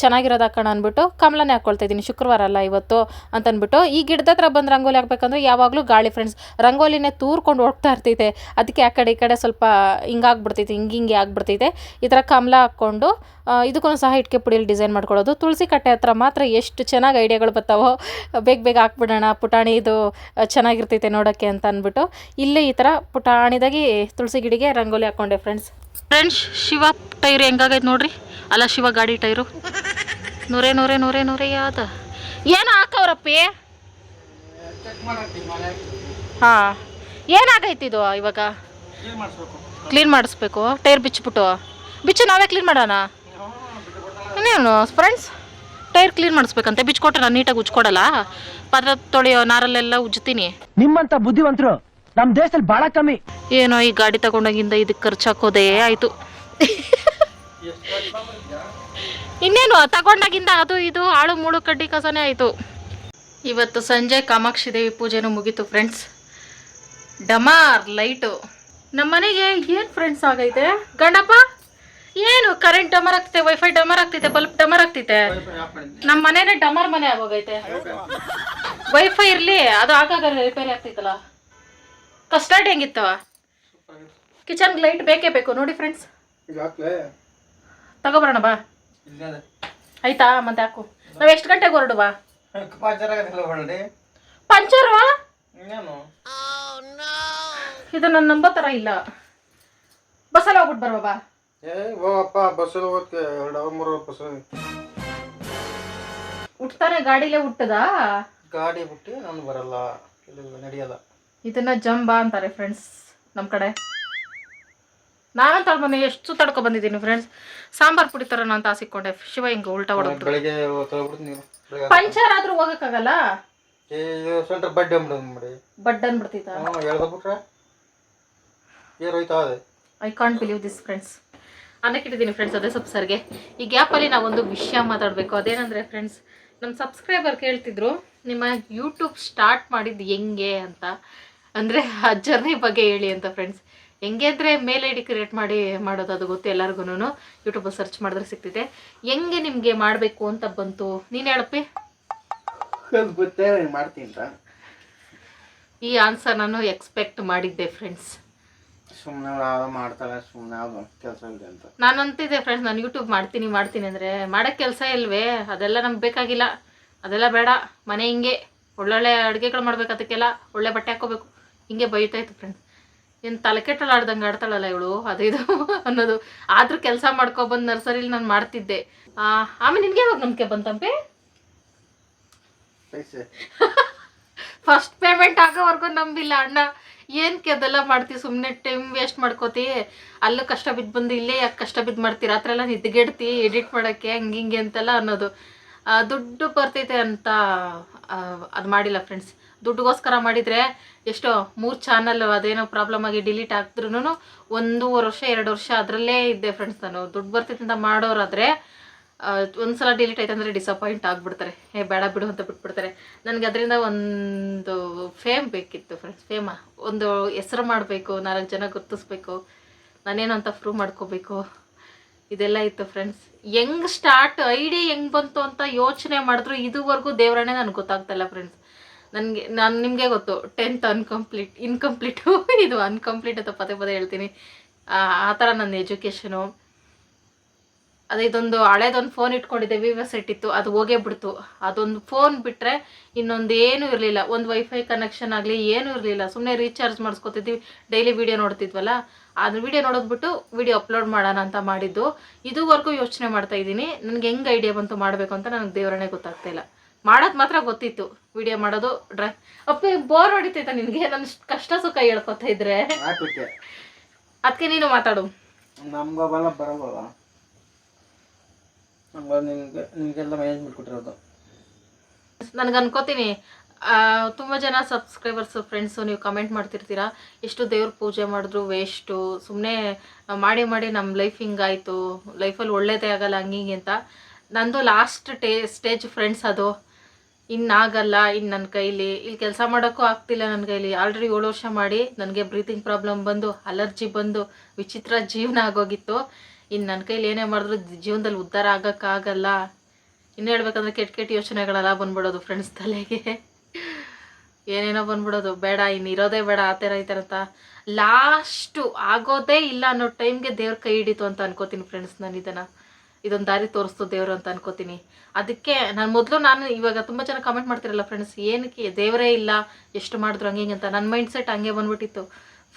ಚೆನ್ನಾಗಿರೋದು ಹಾಕೋಣ ಅಂದ್ಬಿಟ್ಟು ಕಮಲನೇ ಹಾಕ್ಕೊಳ್ತಾ ಇದ್ದೀನಿ. ಶುಕ್ರವಾರ ಅಲ್ಲ ಇವತ್ತು. ಅಂತ ಅಂದ್ಬಿಟ್ಟು, ಈ ಗಿಡದ ಹತ್ರ ಬಂದು ರಂಗೋಲಿ ಹಾಕ್ಬೇಕಂದ್ರೆ ಯಾವಾಗಲೂ ಗಾಳಿ ಫ್ರೆಂಡ್ಸ್ ರಂಗೋಲಿನೇ ತೂರ್ಕೊಂಡು ಹೋಗ್ತಾ ಇರ್ತೈತೆ. ಅದಕ್ಕೆ ಆ ಕಡೆ ಈ ಕಡೆ ಸ್ವಲ್ಪ ಹಿಂಗಾಗ್ಬಿಡ್ತೈತೆ ಹಿಂಗೆ ಹಿಂಗೆ ಆಗ್ಬಿಡ್ತೈತೆ. ಈ ಥರ ಕಮಲ ಹಾಕ್ಕೊಂಡು ಇದಕ್ಕೂ ಸಹ ಇಟ್ಕೆ ಪುಡಿಯಲ್ಲಿ ಡಿಸೈನ್ ಮಾಡ್ಕೊಳ್ಳೋದು. ತುಳಸಿ ಕಟ್ಟೆ ಹತ್ರ ಮಾತ್ರ ಎಷ್ಟು ಚೆನ್ನಾಗಿ ಐಡಿಯಾಗಳು ಬರ್ತಾವೋ, ಬೇಗ ಬೇಗ ಹಾಕ್ಬಿಡೋಣ, ಪುಟಾಣಿ ಇದು ಚೆನ್ನಾಗಿರ್ತೈತೆ ನೋಡೋಕ್ಕೆ ಅಂತ ಅಂದ್ಬಿಟ್ಟು, ಇಲ್ಲೇ ಈ ಥರ ಪುಟಾಣಿದಾಗಿ ತುಳಸಿ ಗಿಡಿಗೆ ರಂಗೋಲಿ ಹಾಕ್ಕೊಂಡೆ ಫ್ರೆಂಡ್ಸ್ ಫ್ರೆಂಡ್ಸ್ ಶಿವ ಟೈರ್ ಹೆಂಗಾಗೈತೆ ನೋಡ್ರಿ? ಅಲ್ಲ, ಶಿವ ಗಾಡಿ ಟೈರು ನೂರೇ ನೂರೇ ನೂರೇ ನೂರೇ ಯಾವ್ದ? ಏನು ಹಾಕವ್ರಪ್ಪಿ? ಹಾಂ. ಏನಾಗೈತಿ ಇದು ಇವಾಗ? ಕ್ಲೀನ್ ಮಾಡಿಸ್ಬೇಕು. ಟೈರ್ ಬಿಚ್ಚಿಬಿಟ್ಟು ಬಿಚ್ಚು ನಾವೇ ಕ್ಲೀನ್ ಮಾಡೋಣ? ಇನ್ನೇನು ಫ್ರೆಂಡ್ಸ್ ಟೈರ್ ಕ್ಲೀನ್ ಮಾಡಿಸ್ಬೇಕಂತೆ. ಬಿಚ್ಕೊಟ್ರೆ ನಾನು ನೀಟಾಗಿ ಉಜ್ಕೊಡಲ್ಲ? ಪದ ತೊಳೆಯೋ ನಾರಲ್ಲೆಲ್ಲ ಉಜ್ತೀನಿ. ನಿಮ್ಮಂತ ಬುದ್ಧಿವಂತರು ನಮ್ಮ ದೇಶದಲ್ಲಿ ಬಹಳ ಕಮ್ಮಿ. ಏನೋ ಈ ಗಾಡಿ ತಗೊಂಡಾಗಿಂದ ಇದಕ್ಕೆ ಖರ್ಚು ಹಾಕೋದೇ ಆಯಿತು ಇನ್ನೇನು ತಗೊಂಡಾಗಿಂದ ಅದು ಇದು ಆಳು ಮೂಳು ಕಡ್ಡಿ ಕಸನೇ ಆಯಿತು. ಇವತ್ತು ಸಂಜೆ ಕಾಮಾಕ್ಷಿ ದೇವಿ ಪೂಜೆನೂ ಮುಗೀತು ಫ್ರೆಂಡ್ಸ್ ಡಮಾರ್ ಲೈಟು ನಮ್ಮ ಮನೆಗೆ ಏನು ಫ್ರೆಂಡ್ಸ್ ಆಗೈತೆ? ಗಣಪ? ಏನು ಕರೆಂಟ್ ಡಮರ್ ಆಗ್ತೈತೆ ವೈಫೈ ಡಮರ್ ಆಗ್ತೈತೆ ಬಲ್ಬ್ ಡಮರ್ ಆಗ್ತೈತೆ ನಮ್ಮ ಮನೆನೇ ಡಮರ್ ಮನೆ ಆಗೋಗೈತೆ. ವೈಫೈ ಇರಲಿ ಅದು ಆಗಾಗ ರಿಪೇರಿ ಆಗ್ತೈತಲ್ಲ ಕಸ್ಟರ್ಡ್ ಹೆಂಗಿತ್ತವ ಕಿಚನ್ ಲೈಟ್ ಬೇಕೇ ಬೇಕು ನೋಡಿ ಫ್ರೆಂಡ್ಸ್ ತಗೋಬರೋಣ ಬಾ. ಆಯ್ತಾ ಮತ್ತೆ ಹಾಕು. ನಾವ್ ಎಷ್ಟು ಗಂಟೆಗೆ ಹೊರಡುವ? ಪಂಚರ್ವಾ? ಇದು ನನ್ನ ನಂಬೋ ತರ ಇಲ್ಲ. ಬಸ್ಸಲ್ಲಿ ಹೋಗ್ಬಿಟ್ಟು ಬರುವ ಬಾ. ಏ ಓ ಬಸ್ಸಲ್ಲಿ ಹೋಗೋದಕ್ಕೆ ಎರಡು ಅವರ್ ಮೂರು ಬಸ್ ಉಟ್ತಾನೆ ಗಾಡಿಲೇ ಹುಟ್ಟದ? ಗಾಡಿ ಬಿಟ್ಟು ನಾನು ಬರಲ್ಲ. ನಡೆಯಲ್ಲ. ಇದನ್ನ ಜಂಬಾ ಅಂತಾರೆ ಫ್ರೆಂಡ್ಸ್ ನಮ್ಮ ಕಡೆ. ನಾನಂತ ಮನೆ ಎಷ್ಟು ತಡ್ಕೊ ಬಂದಿದ್ದೀನಿ ಫ್ರೆಂಡ್ಸ್ ಸಾಂಬಾರ್ ಪುಡಿ ತರ ಅಂತ ಆಸಿಕೊಂಡೆ ಶಿವ ಹಿಂಗೆ ಉಲ್ಟಾ ಹೊಡೆದ್ರು ಪಂಚರ್ ಆದ್ರೂ ಹೋಗಕ್ಕಾಗಲ್ಲ? ಬಡ್ ಅದೇ I can't believe this friends ಅನ್ನಕ್ಕಿಟ್ಟಿದ್ದೀನಿ friends ಅದೇ ಸ್ವಲ್ಪ ಸರ್ಗೆ. ಈ ಗ್ಯಾಪಲ್ಲಿ ನಾವೊಂದು ವಿಷಯ ಮಾತಾಡಬೇಕು. ಅದೇನಂದರೆ ಫ್ರೆಂಡ್ಸ್ ನಮ್ಮ ಸಬ್ಸ್ಕ್ರೈಬರ್ ಕೇಳ್ತಿದ್ರು ನಿಮ್ಮ ಯೂಟ್ಯೂಬ್ ಸ್ಟಾರ್ಟ್ ಮಾಡಿದ್ದು ಹೆಂಗೆ ಅಂತ. ಅಂದರೆ ಆ ಜರ್ನಿ ಬಗ್ಗೆ ಹೇಳಿ ಅಂತ ಫ್ರೆಂಡ್ಸ್ ಹೆಂಗೆ ಅಂದರೆ ಮೇಲ್ ಐ ಡಿ ಕ್ರಿಯೇಟ್ ಮಾಡಿ ಮಾಡೋದು ಅದು ಗೊತ್ತು ಎಲ್ಲರಿಗೂ ಯೂಟ್ಯೂಬಲ್ಲಿ ಸರ್ಚ್ ಮಾಡಿದ್ರೆ ಸಿಗ್ತಿದೆ ಹೆಂಗೆ ನಿಮಗೆ ಮಾಡಬೇಕು ಅಂತ ಬಂತು? ನೀನು ಹೇಳಪ್ಪಿ. ಮಾಡ್ತೀನಿ ಈ ಆನ್ಸರ್ ನಾನು ಎಕ್ಸ್ಪೆಕ್ಟ್ ಮಾಡಿದ್ದೆ ಫ್ರೆಂಡ್ಸ್ ಸುಮ್ಮನೆ ಮಾಡ್ತಾಳೆ ಸುಮ್ಮನೆ ಕೆಲಸ ಇದೆ ಅಂತ. ನಾನು ಅಂತಿದ್ದೆ ಫ್ರೆಂಡ್ಸ್ ನಾನು ಯೂಟ್ಯೂಬ್ ಮಾಡ್ತೀನಿ ಮಾಡ್ತೀನಿ ಅಂದರೆ ಮಾಡೋಕ್ಕೆ ಕೆಲಸ ಇಲ್ವೇ? ಅದೆಲ್ಲ ನಮ್ಗೆ ಬೇಕಾಗಿಲ್ಲ. ಅದೆಲ್ಲ ಬೇಡ. ಮನೆ ಹಿಂಗೆ ಒಳ್ಳೊಳ್ಳೆ ಅಡುಗೆಗಳು ಮಾಡ್ಬೇಕು ಅದಕ್ಕೆಲ್ಲ ಒಳ್ಳೆ ಬಟ್ಟೆ ಹಾಕೋಬೇಕು ಹಿಂಗೆ ಬೈತಾಯಿತ್ತು ಫ್ರೆಂಡ್ಸ್ ಏನು ತಲೆ ಕೆಟ್ಟಲ್ಲ ಆಡ್ದಂಗೆ ಆಡ್ತಾಳಲ್ಲ ಇವಳು? ಅದು ಇದು [LAUGHS] ಅನ್ನೋದು. ಆದರೂ ಕೆಲಸ ಮಾಡ್ಕೊಬಂದು ನರ್ಸರಿಲಿ ನಾನು ಮಾಡ್ತಿದ್ದೆ. ಆ, ಆಮೇಲೆ ನಿನಗೆ ಯಾವಾಗ ನಂಬಿಕೆ ಬಂತಂಪೆ ಫಸ್ಟ್ ಪೇಮೆಂಟ್ [LAUGHS] ಆಗೋವರೆಗೂ ನಂಬಿಲ್ಲ ಅಣ್ಣ. ಏನಕ್ಕೆ ಅದೆಲ್ಲ ಮಾಡ್ತೀವಿ ಸುಮ್ಮನೆ ಟೈಮ್ ವೇಸ್ಟ್ ಮಾಡ್ಕೋತಿ. ಅಲ್ಲೂ ಕಷ್ಟ ಬಿದ್ದು ಬಂದು ಇಲ್ಲೇ ಯಾಕೆ ಕಷ್ಟ ಬಿದ್ದು ಮಾಡ್ತೀವಿ ರಾತ್ರಿ ಎಲ್ಲ ನಿದ್ಗೆಡ್ತಿ ಎಡಿಟ್ ಮಾಡೋಕ್ಕೆ ಹಂಗೆ ಹಿಂಗೆ ಅಂತೆಲ್ಲ ಅನ್ನೋದು. ದುಡ್ಡು ಬರ್ತೈತೆ ಅಂತ ಅದು ಮಾಡಿಲ್ಲ ಫ್ರೆಂಡ್ಸ್ ದುಡ್ಡುಗೋಸ್ಕರ ಮಾಡಿದರೆ ಎಷ್ಟೋ ಮೂರು ಚಾನಲ್ ಅದೇನೋ ಪ್ರಾಬ್ಲಮ್ ಆಗಿ ಡಿಲೀಟ್ ಹಾಕಿದ್ರೂ ಒಂದೂವರೆ ವರ್ಷ, ಎರಡು ವರ್ಷ ಅದರಲ್ಲೇ ಇದ್ದೆ ಫ್ರೆಂಡ್ಸ್ ನಾನು. ದುಡ್ಡು ಬರ್ತೈತೆ ಅಂತ ಮಾಡೋರಾದರೆ ಒಂದ್ಸಲ ಡಿಲೀಟ್ ಆಯ್ತು ಅಂದರೆ ಡಿಸಪಾಯಿಂಟ್ ಆಗಿಬಿಡ್ತಾರೆ. ಏ, ಬೇಡ ಬಿಡು ಅಂತ ಬಿಟ್ಬಿಡ್ತಾರೆ. ನನಗೆ ಅದರಿಂದ ಒಂದು ಫೇಮ್ ಬೇಕಿತ್ತು ಫ್ರೆಂಡ್ಸ್ ಫೇಮ ಒಂದು ಹೆಸರು ಮಾಡಬೇಕು, ನಾಲ್ಕು ಜನ ಗುರ್ತಿಸ್ಬೇಕು, ನಾನೇನು ಅಂತ ಪ್ರೂವ್ ಮಾಡ್ಕೋಬೇಕು. ಇದೆಲ್ಲ ಇತ್ತು ಫ್ರೆಂಡ್ಸ್ ಹೆಂಗ್ ಸ್ಟಾರ್ಟ್ ಐಡಿಯಾ ಹೆಂಗ್ ಬಂತು ಅಂತ ಯೋಚನೆ ಮಾಡಿದ್ರು ಇದುವರೆಗೂ ದೇವರನ್ನೇ ನನಗೆ ಗೊತ್ತಾಗ್ತಾಯಿಲ್ಲ ಫ್ರೆಂಡ್ಸ್ ನನಗೆ, ನಾನು ನಿಮಗೆ ಗೊತ್ತು ಟೆಂತ್ ಅನ್ಕಂಪ್ಲೀಟ್ ಇನ್ಕಂಪ್ಲೀಟು ಇದು ಅನ್ಕಂಪ್ಲೀಟ್ ಅಂತ ಪದೇ ಪದೇ ಹೇಳ್ತೀನಿ. ಆ ಥರ ನನ್ನ ಎಜುಕೇಷನು ಅದೇ ಇದೊಂದು ಹಳೇದೊಂದು ಫೋನ್ ಇಟ್ಕೊಂಡಿದ್ದೆ ವಿವೋ ಸೆಟ್ ಇತ್ತು, ಅದು ಹೋಗೇ ಬಿಡ್ತು. ಅದೊಂದು ಫೋನ್ ಬಿಟ್ಟರೆ ಇನ್ನೊಂದು ಏನೂ ಇರಲಿಲ್ಲ. ಒಂದು ವೈಫೈ ಕನೆಕ್ಷನ್ ಆಗಲಿ, ಏನೂ ಇರಲಿಲ್ಲ. ಸುಮ್ಮನೆ ರೀಚಾರ್ಜ್ ಮಾಡಿಸ್ಕೊತಿದ್ವಿ. ಡೈಲಿ ವಿಡಿಯೋ ನೋಡ್ತಿದ್ವಲ್ಲ ಅದ್ರ ವಿಡಿಯೋ ನೋಡೋದ್ಬಿಟ್ಟು ವೀಡಿಯೋ ಅಪ್ಲೋಡ್ ಮಾಡೋಣ ಅಂತ ಮಾಡಿದ್ದು. ಇದುವರೆಗೂ ಯೋಚನೆ ಮಾಡ್ತಾ ಇದ್ದೀನಿ. ನನಗೆ ಹೆಂಗೆ ಐಡಿಯಾ ಬಂತು ಮಾಡಬೇಕು ಅಂತ ನನಗೆ ದೇವರನ್ನೇ ಗೊತ್ತಾಗ್ತಾ ಇಲ್ಲ. ಮಾಡೋದು ಮಾತ್ರ ಗೊತ್ತಿತ್ತು. ವಿಡಿಯೋ ಮಾಡೋದು ಡ್ರೈ ಅಪ್ಪ ಬೋರ್ ಹೊಡಿತೈತ ನಿನ್ಗೆ? ನನ್ನ ಕಷ್ಟ ಸುಖ ಹೇಳ್ಕೊತಾ ಇದ್ರೆ. ಅದಕ್ಕೆ ನೀನು ಮಾತಾಡು. ನಮ್ಗೊಬ್ಬಲ್ಲ ನಿಮ್ಗೆ ನಿಮಗೆಲ್ಲ ಮ್ಯಾನೇಜ್ಮೆಂಟ್ ಕೊಟ್ಟಿರೋದು ನನಗೆ ಅನ್ಕೋತೀನಿ ತುಂಬ ಜನ ಸಬ್ಸ್ಕ್ರೈಬರ್ಸು ಫ್ರೆಂಡ್ಸು ನೀವು ಕಮೆಂಟ್ ಮಾಡ್ತಿರ್ತೀರಾ? ಎಷ್ಟು ದೇವ್ರ ಪೂಜೆ ಮಾಡಿದ್ರು ವೇಸ್ಟು ಸುಮ್ಮನೆ ಮಾಡಿ ಮಾಡಿ ನಮ್ಮ ಲೈಫ್ ಹಿಂಗಾಯಿತು. ಲೈಫಲ್ಲಿ ಒಳ್ಳೇದೇ ಆಗಲ್ಲ ಹಂಗಿಂಗೆ ಅಂತ. ನಂದು ಲಾಸ್ಟ್ ಟೇ ಸ್ಟೇಜ್ ಫ್ರೆಂಡ್ಸ್ ಅದು. ಇನ್ನಾಗಲ್ಲ ಇನ್ನು ನನ್ನ ಕೈಲಿ. ಇಲ್ಲಿ ಕೆಲಸ ಮಾಡೋಕ್ಕೂ ಆಗ್ತಿಲ್ಲ ನನ್ನ ಕೈಲಿ. ಆಲ್ರೆಡಿ ಏಳು ವರ್ಷ ಮಾಡಿ ನನಗೆ ಬ್ರೀತಿಂಗ್ ಪ್ರಾಬ್ಲಮ್ ಬಂದು ಅಲರ್ಜಿ ಬಂದು, ವಿಚಿತ್ರ ಜೀವನ ಆಗೋಗಿತ್ತು. ಇನ್ನು ನನ್ನ ಕೈಲಿ ಏನೇ ಮಾಡಿದ್ರು ಜೀವನದಲ್ಲಿ ಉದ್ಧಾರ ಆಗೋಕ್ಕಾಗಲ್ಲ ಇನ್ನು ಹೇಳ್ಬೇಕಂದ್ರೆ ಕೆಟ್ಟ ಕೆಟ್ಟ ಯೋಚನೆಗಳೆಲ್ಲ ಬಂದ್ಬಿಡೋದು ಫ್ರೆಂಡ್ಸ್ ತಲೆಗೆ. ಏನೇನೋ ಬಂದ್ಬಿಡೋದು. ಬೇಡ ಇನ್ನು ಇರೋದೇ ಬೇಡ, ಆ ಥರ ಈ ಥರ ಅಂತ. ಲಾಸ್ಟು ಆಗೋದೇ ಇಲ್ಲ ಅನ್ನೋ ಟೈಮ್ಗೆ ದೇವ್ರ ಕೈ ಹಿಡಿತು ಅಂತ ಅನ್ಕೋತೀನಿ ಫ್ರೆಂಡ್ಸ್ ನಾನು ಇದನ್ನು. ಇದೊಂದು ದಾರಿ ತೋರಿಸ್ತು ದೇವರು ಅಂತ ಅನ್ಕೋತೀನಿ. ಅದಕ್ಕೆ ನಾನು ಮೊದಲು ನಾನು ಇವಾಗ ತುಂಬ ಜನ ಕಮೆಂಟ್ ಮಾಡ್ತಿರಲ್ಲ ಫ್ರೆಂಡ್ಸ್ ಏನಕ್ಕೆ ದೇವರೇ ಇಲ್ಲ, ಎಷ್ಟು ಮಾಡಿದ್ರು ಹಂಗೆ ಹಿಂಗೆ ಅಂತ. ನನ್ನ ಮೈಂಡ್ ಸೆಟ್ ಹಂಗೆ ಬಂದ್ಬಿಟ್ಟಿತ್ತು.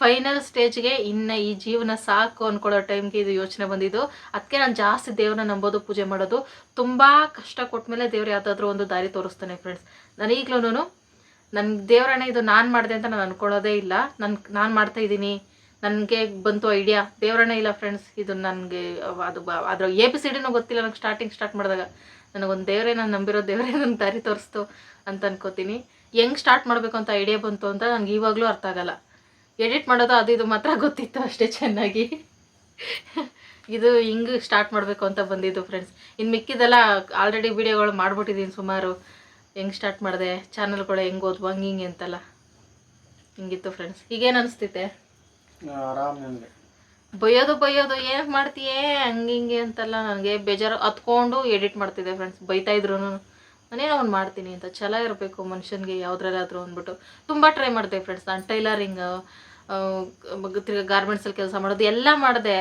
ಫೈನಲ್ ಸ್ಟೇಜ್ಗೆ ಇನ್ನು ಈ ಜೀವನ ಸಾಕು ಅಂದ್ಕೊಳ್ಳೋ ಟೈಮ್ಗೆ ಇದು ಯೋಚನೆ ಬಂದಿದ್ದು. ಅದಕ್ಕೆ ನಾನು ಜಾಸ್ತಿ ದೇವ್ರನ್ನ ನಂಬೋದು, ಪೂಜೆ ಮಾಡೋದು. ತುಂಬ ಕಷ್ಟ ಕೊಟ್ಮೇಲೆ ದೇವ್ರು ಯಾವುದಾದ್ರೂ ಒಂದು ದಾರಿ ತೋರಿಸ್ತಾನೆ ಫ್ರೆಂಡ್ಸ್ ನನಗೀಗ್ಲೂ ನನ್ನ ದೇವರನ್ನ ಇದು ನಾನು ಮಾಡಿದೆ ಅಂತ ನಾನು ಅನ್ಕೊಳ್ಳೋದೇ ಇಲ್ಲ. ನನ್ನ ನಾನು ಮಾಡ್ತಾ ಇದ್ದೀನಿ. ನನಗೆ ಬಂತು ಐಡಿಯಾ ದೇವರನ್ನೇ ಇಲ್ಲ ಫ್ರೆಂಡ್ಸ್ ಇದು ನನಗೆ ಅದು ಅದ್ರ ಎ ಪಿ ಸಿ ಡಿನೂ ಗೊತ್ತಿಲ್ಲ ನನಗೆ ಸ್ಟಾರ್ಟಿಂಗ್ ಸ್ಟಾರ್ಟ್ ಮಾಡಿದಾಗ. ನನಗೊಂದು ದೇವರೇ ನಾನು ನಂಬಿರೋ ದೇವರೇ ನನ್ನ ದಾರಿ ತೋರಿಸ್ತು ಅಂತ ಅನ್ಕೋತೀನಿ. ಹೆಂಗೆ ಸ್ಟಾರ್ಟ್ ಮಾಡಬೇಕು ಅಂತ ಐಡಿಯಾ ಬಂತು ಅಂತ ನನಗೆ ಇವಾಗಲೂ ಅರ್ಥ ಆಗಲ್ಲ. ಎಡಿಟ್ ಮಾಡೋದು ಅದು ಇದು ಮಾತ್ರ ಗೊತ್ತಿತ್ತು ಅಷ್ಟೇ ಚೆನ್ನಾಗಿ. ಇದು ಹಿಂಗೆ ಸ್ಟಾರ್ಟ್ ಮಾಡಬೇಕು ಅಂತ ಬಂದಿದ್ದು ಫ್ರೆಂಡ್ಸ್ ಇನ್ನು ಮಿಕ್ಕಿದೆಲ್ಲ ಆಲ್ರೆಡಿ ವಿಡಿಯೋಗಳು ಮಾಡಿಬಿಟ್ಟಿದ್ದೀನಿ ಸುಮಾರು. ಹೆಂಗೆ ಸ್ಟಾರ್ಟ್ ಮಾಡಿದೆ? ಚಾನಲ್ಗಳು ಹೆಂಗೆ ಓದ್ವು ಹಂಗೆ ಹಿಂಗೆ ಅಂತೆಲ್ಲ ಹಿಂಗಿತ್ತು ಫ್ರೆಂಡ್ಸ್ ಈಗೇನು ಅನಿಸ್ತೈತೆ ಆರಾಮ್ ನಿನಗೆ ಬೈಯೋದು ಬೈಯೋದು ಏನಕ್ಕೆ ಮಾಡ್ತೀಯೇ, ಹಂಗೆ ಹಿಂಗೆ ಅಂತೆಲ್ಲ ನನಗೆ ಬೇಜಾರು. ಹತ್ಕೊಂಡು ಎಡಿಟ್ ಮಾಡ್ತಿದ್ದೆ ಫ್ರೆಂಡ್ಸ್ ಬೈತಾ ಇದ್ರು ನಾನೇನೋ ಒಂದು ಮಾಡ್ತೀನಿ ಅಂತ, ಛಲ ಇರಬೇಕು ಮನುಷ್ಯನಿಗೆ ಯಾವುದ್ರಲ್ಲಾದರೂ ಅಂದ್ಬಿಟ್ಟು. ತುಂಬ ಟ್ರೈ ಮಾಡಿದೆ ಫ್ರೆಂಡ್ಸ್ ನಾನು ಟೈಲರಿಂಗ್ ತಿರ್ಗಿ ಗಾರ್ಮೆಂಟ್ಸಲ್ಲಿ ಕೆಲಸ ಮಾಡೋದು ಎಲ್ಲ ಮಾಡಿದೆ.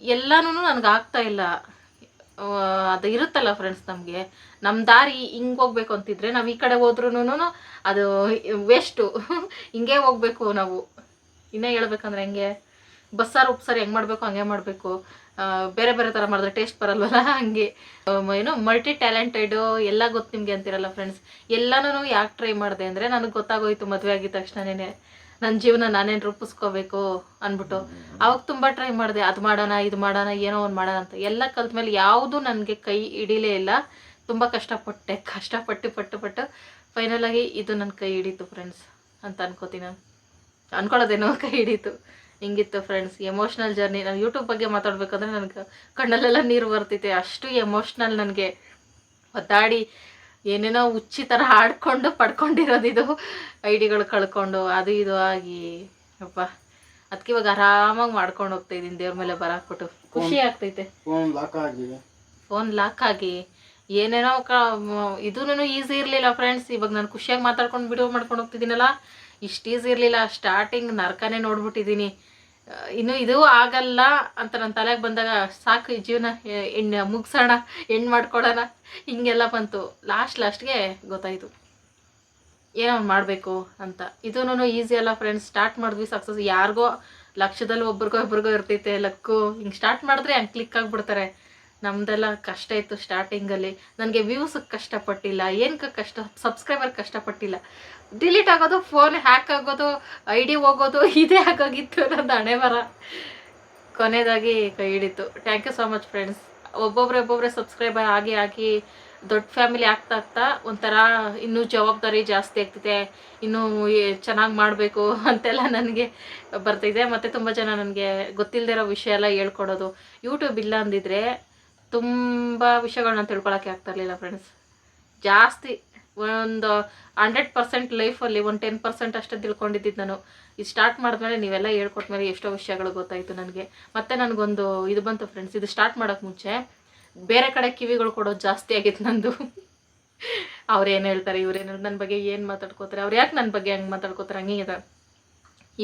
ಎಲ್ಲನೂ ನನಗೆ ಆಗ್ತಾ ಇಲ್ಲ. ಅದು ಇರುತ್ತಲ್ಲ ಫ್ರೆಂಡ್ಸ್ ನಮಗೆ. ನಮ್ಮ ದಾರಿ ಹಿಂಗೆ ಹೋಗ್ಬೇಕು ಅಂತಿದ್ರೆ ನಾವು ಈ ಕಡೆ ಹೋದ್ರೂ ಅದು ವೇಸ್ಟು ಹಿಂಗೆ ಹೋಗ್ಬೇಕು ನಾವು. ಇನ್ನೇ ಹೇಳ್ಬೇಕಂದ್ರೆ ಹೆಂಗೆ, ಬಸ್ಸಾರು ಉಪ್ಸಾರು ಹೆಂಗೆ ಮಾಡಬೇಕು, ಹಂಗೆ ಮಾಡಬೇಕು. ಬೇರೆ ಬೇರೆ ಥರ ಮಾಡಿದ್ರೆ ಟೇಸ್ಟ್ ಬರಲ್ವಲ್ಲ, ಹಂಗೆ. ಏನು ಮಲ್ಟಿ ಟ್ಯಾಲೆಂಟೆಡು ಎಲ್ಲ ಗೊತ್ತು ನಿಮಗೆ ಅಂತಿರಲ್ಲ ಫ್ರೆಂಡ್ಸ್ ಎಲ್ಲನೂ ಯಾಕೆ ಟ್ರೈ ಮಾಡಿದೆ ಅಂದರೆ ನನಗೆ ಗೊತ್ತಾಗೋಯ್ತು ಮದುವೆ ಆಗಿದ ತಕ್ಷಣನೇ. ನನ್ನ ಜೀವನ ನಾನೇನು ರೂಪಿಸ್ಕೋಬೇಕು ಅಂದ್ಬಿಟ್ಟು. ಅವಾಗ ತುಂಬ ಟ್ರೈ ಮಾಡಿದೆ, ಅದು ಮಾಡೋಣ, ಇದು ಮಾಡೋಣ, ಏನೋ ಒಂದು ಮಾಡೋಣ ಅಂತ. ಎಲ್ಲ ಕಲ್ತ ಮೇಲೆ ಯಾವುದೂ ನನಗೆ ಕೈ ಹಿಡಿಲೇ ಇಲ್ಲ. ತುಂಬ ಕಷ್ಟಪಟ್ಟೆ, ಕಷ್ಟಪಟ್ಟು, ಪಟ್ಟು ಪಟ್ಟು. ಫೈನಲಾಗಿ ಇದು ನನ್ನ ಕೈ ಹಿಡಿತು ಫ್ರೆಂಡ್ಸ್ ಅಂತ ಅನ್ಕೋತೀನಿ. ನಾನು ಅನ್ಕೊಳ್ಳೋದೇನೋ ಕೈ ಹಿಡೀತು. ಹಿಂಗಿತ್ತು ಫ್ರೆಂಡ್ಸ್ ಎಮೋಷ್ನಲ್ ಜರ್ನಿ ನಾನು ಯೂಟ್ಯೂಬ್ ಬಗ್ಗೆ ಮಾತಾಡ್ಬೇಕಂದ್ರೆ ನನಗೆ ಕಣ್ಣಲ್ಲೆಲ್ಲ ನೀರು ಬರ್ತೈತೆ ಅಷ್ಟು ಎಮೋಷ್ನಲ್ ನನಗೆ. ಒದ್ದಾಡಿ ಏನೇನೋ ಹುಚ್ಚಿ ಥರ ಹಾಡ್ಕೊಂಡು ಪಡ್ಕೊಂಡಿರೋದಿದು ಐಡಿಗಳು ಕಳ್ಕೊಂಡು ಅದು ಇದು ಆಗಿ. ಅಪ್ಪ ಅದಕ್ಕೆ ಇವಾಗ ಆರಾಮಾಗಿ ಮಾಡ್ಕೊಂಡು ಹೋಗ್ತಾ ಇದ್ದೀನಿ ದೇವ್ರ ಮೇಲೆ ಬರಾಕ್ಬಿಟ್ಟು ಖುಷಿ ಆಗ್ತೈತೆ. ಫೋನ್ ಲಾಕ್ ಆಗಿ. ಫೋನ್ ಲಾಕ್ ಆಗಿ. ಏನೇನೋ ಕ ಇದೂ ಈಸಿ ಇರಲಿಲ್ಲ ಫ್ರೆಂಡ್ಸ್ ಇವಾಗ ನಾನು ಖುಷಿಯಾಗಿ ಮಾತಾಡ್ಕೊಂಡು ವಿಡಿಯೋ ಮಾಡ್ಕೊಂಡು ಹೋಗ್ತಿದ್ದೀನಲ್ಲ. ಇಷ್ಟು ಈಸಿ ಇರಲಿಲ್ಲ ಸ್ಟಾರ್ಟಿಂಗ್ ನರ್ಕನೇ ನೋಡ್ಬಿಟ್ಟಿದ್ದೀನಿ ಇನ್ನು ಇದು ಆಗಲ್ಲ ಅಂತ ನನ್ನ ತಲೆಗೆ ಬಂದಾಗ ಸಾಕು ಈ ಜೀವನ ಹೆಣ್ಣು ಮುಗಿಸೋಣ ಹೆಣ್ಣು ಮಾಡ್ಕೊಳ್ಳೋಣ. ಹಿಂಗೆಲ್ಲ ಬಂತು. ಲಾಸ್ಟ್ ಲಾಸ್ಟ್ಗೆ ಗೊತ್ತಾಯಿತು. ಏನೋ ಮಾಡಬೇಕು ಅಂತ. ಇದೂ ಈಸಿ ಅಲ್ಲ ಫ್ರೆಂಡ್ಸ್ ಸ್ಟಾರ್ಟ್ ಮಾಡಿದ್ವಿ ಸಕ್ಸಸ್ ಯಾರಿಗೋ ಲಕ್ಷದಲ್ಲಿ ಒಬ್ರಿಗೋ ಒಬ್ರಿಗೋ ಇರ್ತೈತೆ, ಲಕ್ಕು. ಹಿಂಗೆ ಸ್ಟಾರ್ಟ್ ಮಾಡಿದ್ರೆ ಹಂಗೆ ಕ್ಲಿಕ್ ಆಗಿಬಿಡ್ತಾರೆ. ನಮ್ದೆಲ್ಲ ಕಷ್ಟ ಇತ್ತು ಸ್ಟಾರ್ಟಿಂಗಲ್ಲಿ ನನಗೆ ವ್ಯೂಸಿಗೆ ಕಷ್ಟಪಟ್ಟಿಲ್ಲ. ಏನಕ್ಕೆ ಕಷ್ಟ? ಸಬ್ಸ್ಕ್ರೈಬರ್ ಕಷ್ಟಪಟ್ಟಿಲ್ಲ. ಡಿಲೀಟ್ ಆಗೋದು ಫೋನ್ ಹ್ಯಾಕ್ ಆಗೋದು ಐ ಡಿ ಹೋಗೋದು, [LAUGHS] ಇದೇ ಆಗೋಗಿತ್ತು ನನ್ನ ಹಣೆ ಬರ ಕೊನೆಯದಾಗಿ ಕೈ ಹಿಡಿತು. Thank you so much friends ಒಬ್ಬೊಬ್ರೆ ಒಬ್ಬೊಬ್ರೆ ಸಬ್ಸ್ಕ್ರೈಬರ್ ಆಗಿ ಆಗಿ ದೊಡ್ಡ ಫ್ಯಾಮಿಲಿ ಆಗ್ತಾ ಆಗ್ತಾ ಒಂಥರ ಇನ್ನೂ ಜವಾಬ್ದಾರಿ ಜಾಸ್ತಿ ಆಗ್ತಿದೆ. ಇನ್ನೂ ಚೆನ್ನಾಗಿ ಮಾಡಬೇಕು ಅಂತೆಲ್ಲ ನನಗೆ ಬರ್ತಿದೆ. ಮತ್ತು ತುಂಬ ಜನ ನನಗೆ ಗೊತ್ತಿಲ್ಲದೆ ಇರೋ ವಿಷಯ ಎಲ್ಲ ಹೇಳ್ಕೊಡೋದು. ಯೂಟ್ಯೂಬ್ ಇಲ್ಲ ಅಂದಿದ್ರೆ ತುಂಬ ವಿಷಯಗಳನ್ನ ತಿಳ್ಕೊಳಕ್ಕೆ ಇರಲಿಲ್ಲ ಫ್ರೆಂಡ್ಸ್ ಜಾಸ್ತಿ ಒಂದು ಹಂಡ್ರೆಡ್ ಪರ್ಸೆಂಟ್ ಲೈಫಲ್ಲಿ ಒಂದು ಟೆನ್ ಪರ್ಸೆಂಟ್ ಅಷ್ಟೇ ತಿಳ್ಕೊಂಡಿದ್ದು ನಾನು. ಇದು ಸ್ಟಾರ್ಟ್ ಮಾಡಿದ್ಮೇಲೆ ನೀವೆಲ್ಲ ಹೇಳ್ಕೊಟ್ಮೇಲೆ ಎಷ್ಟೋ ವಿಷಯಗಳು ಗೊತ್ತಾಯಿತು ನನಗೆ. ಮತ್ತೆ ನನಗೊಂದು ಇದು ಬಂತು ಫ್ರೆಂಡ್ಸ್ ಇದು ಸ್ಟಾರ್ಟ್ ಮಾಡೋಕ್ಕೆ ಮುಂಚೆ ಬೇರೆ ಕಡೆ ಕಿವಿಗಳು ಕೊಡೋದು ಜಾಸ್ತಿ ಆಗಿತ್ತು ನಂದು. ಅವ್ರು ಏನು ಹೇಳ್ತಾರೆ ಇವ್ರು ಏನು ನನ್ನ ಬಗ್ಗೆ ಏನು ಮಾತಾಡ್ಕೋತಾರೆ, ಅವ್ರು ಯಾಕೆ ನನ್ನ ಬಗ್ಗೆ ಹಂಗೆ ಮಾತಾಡ್ಕೋತಾರೆ, ಹಂಗೆ ಇದೆ.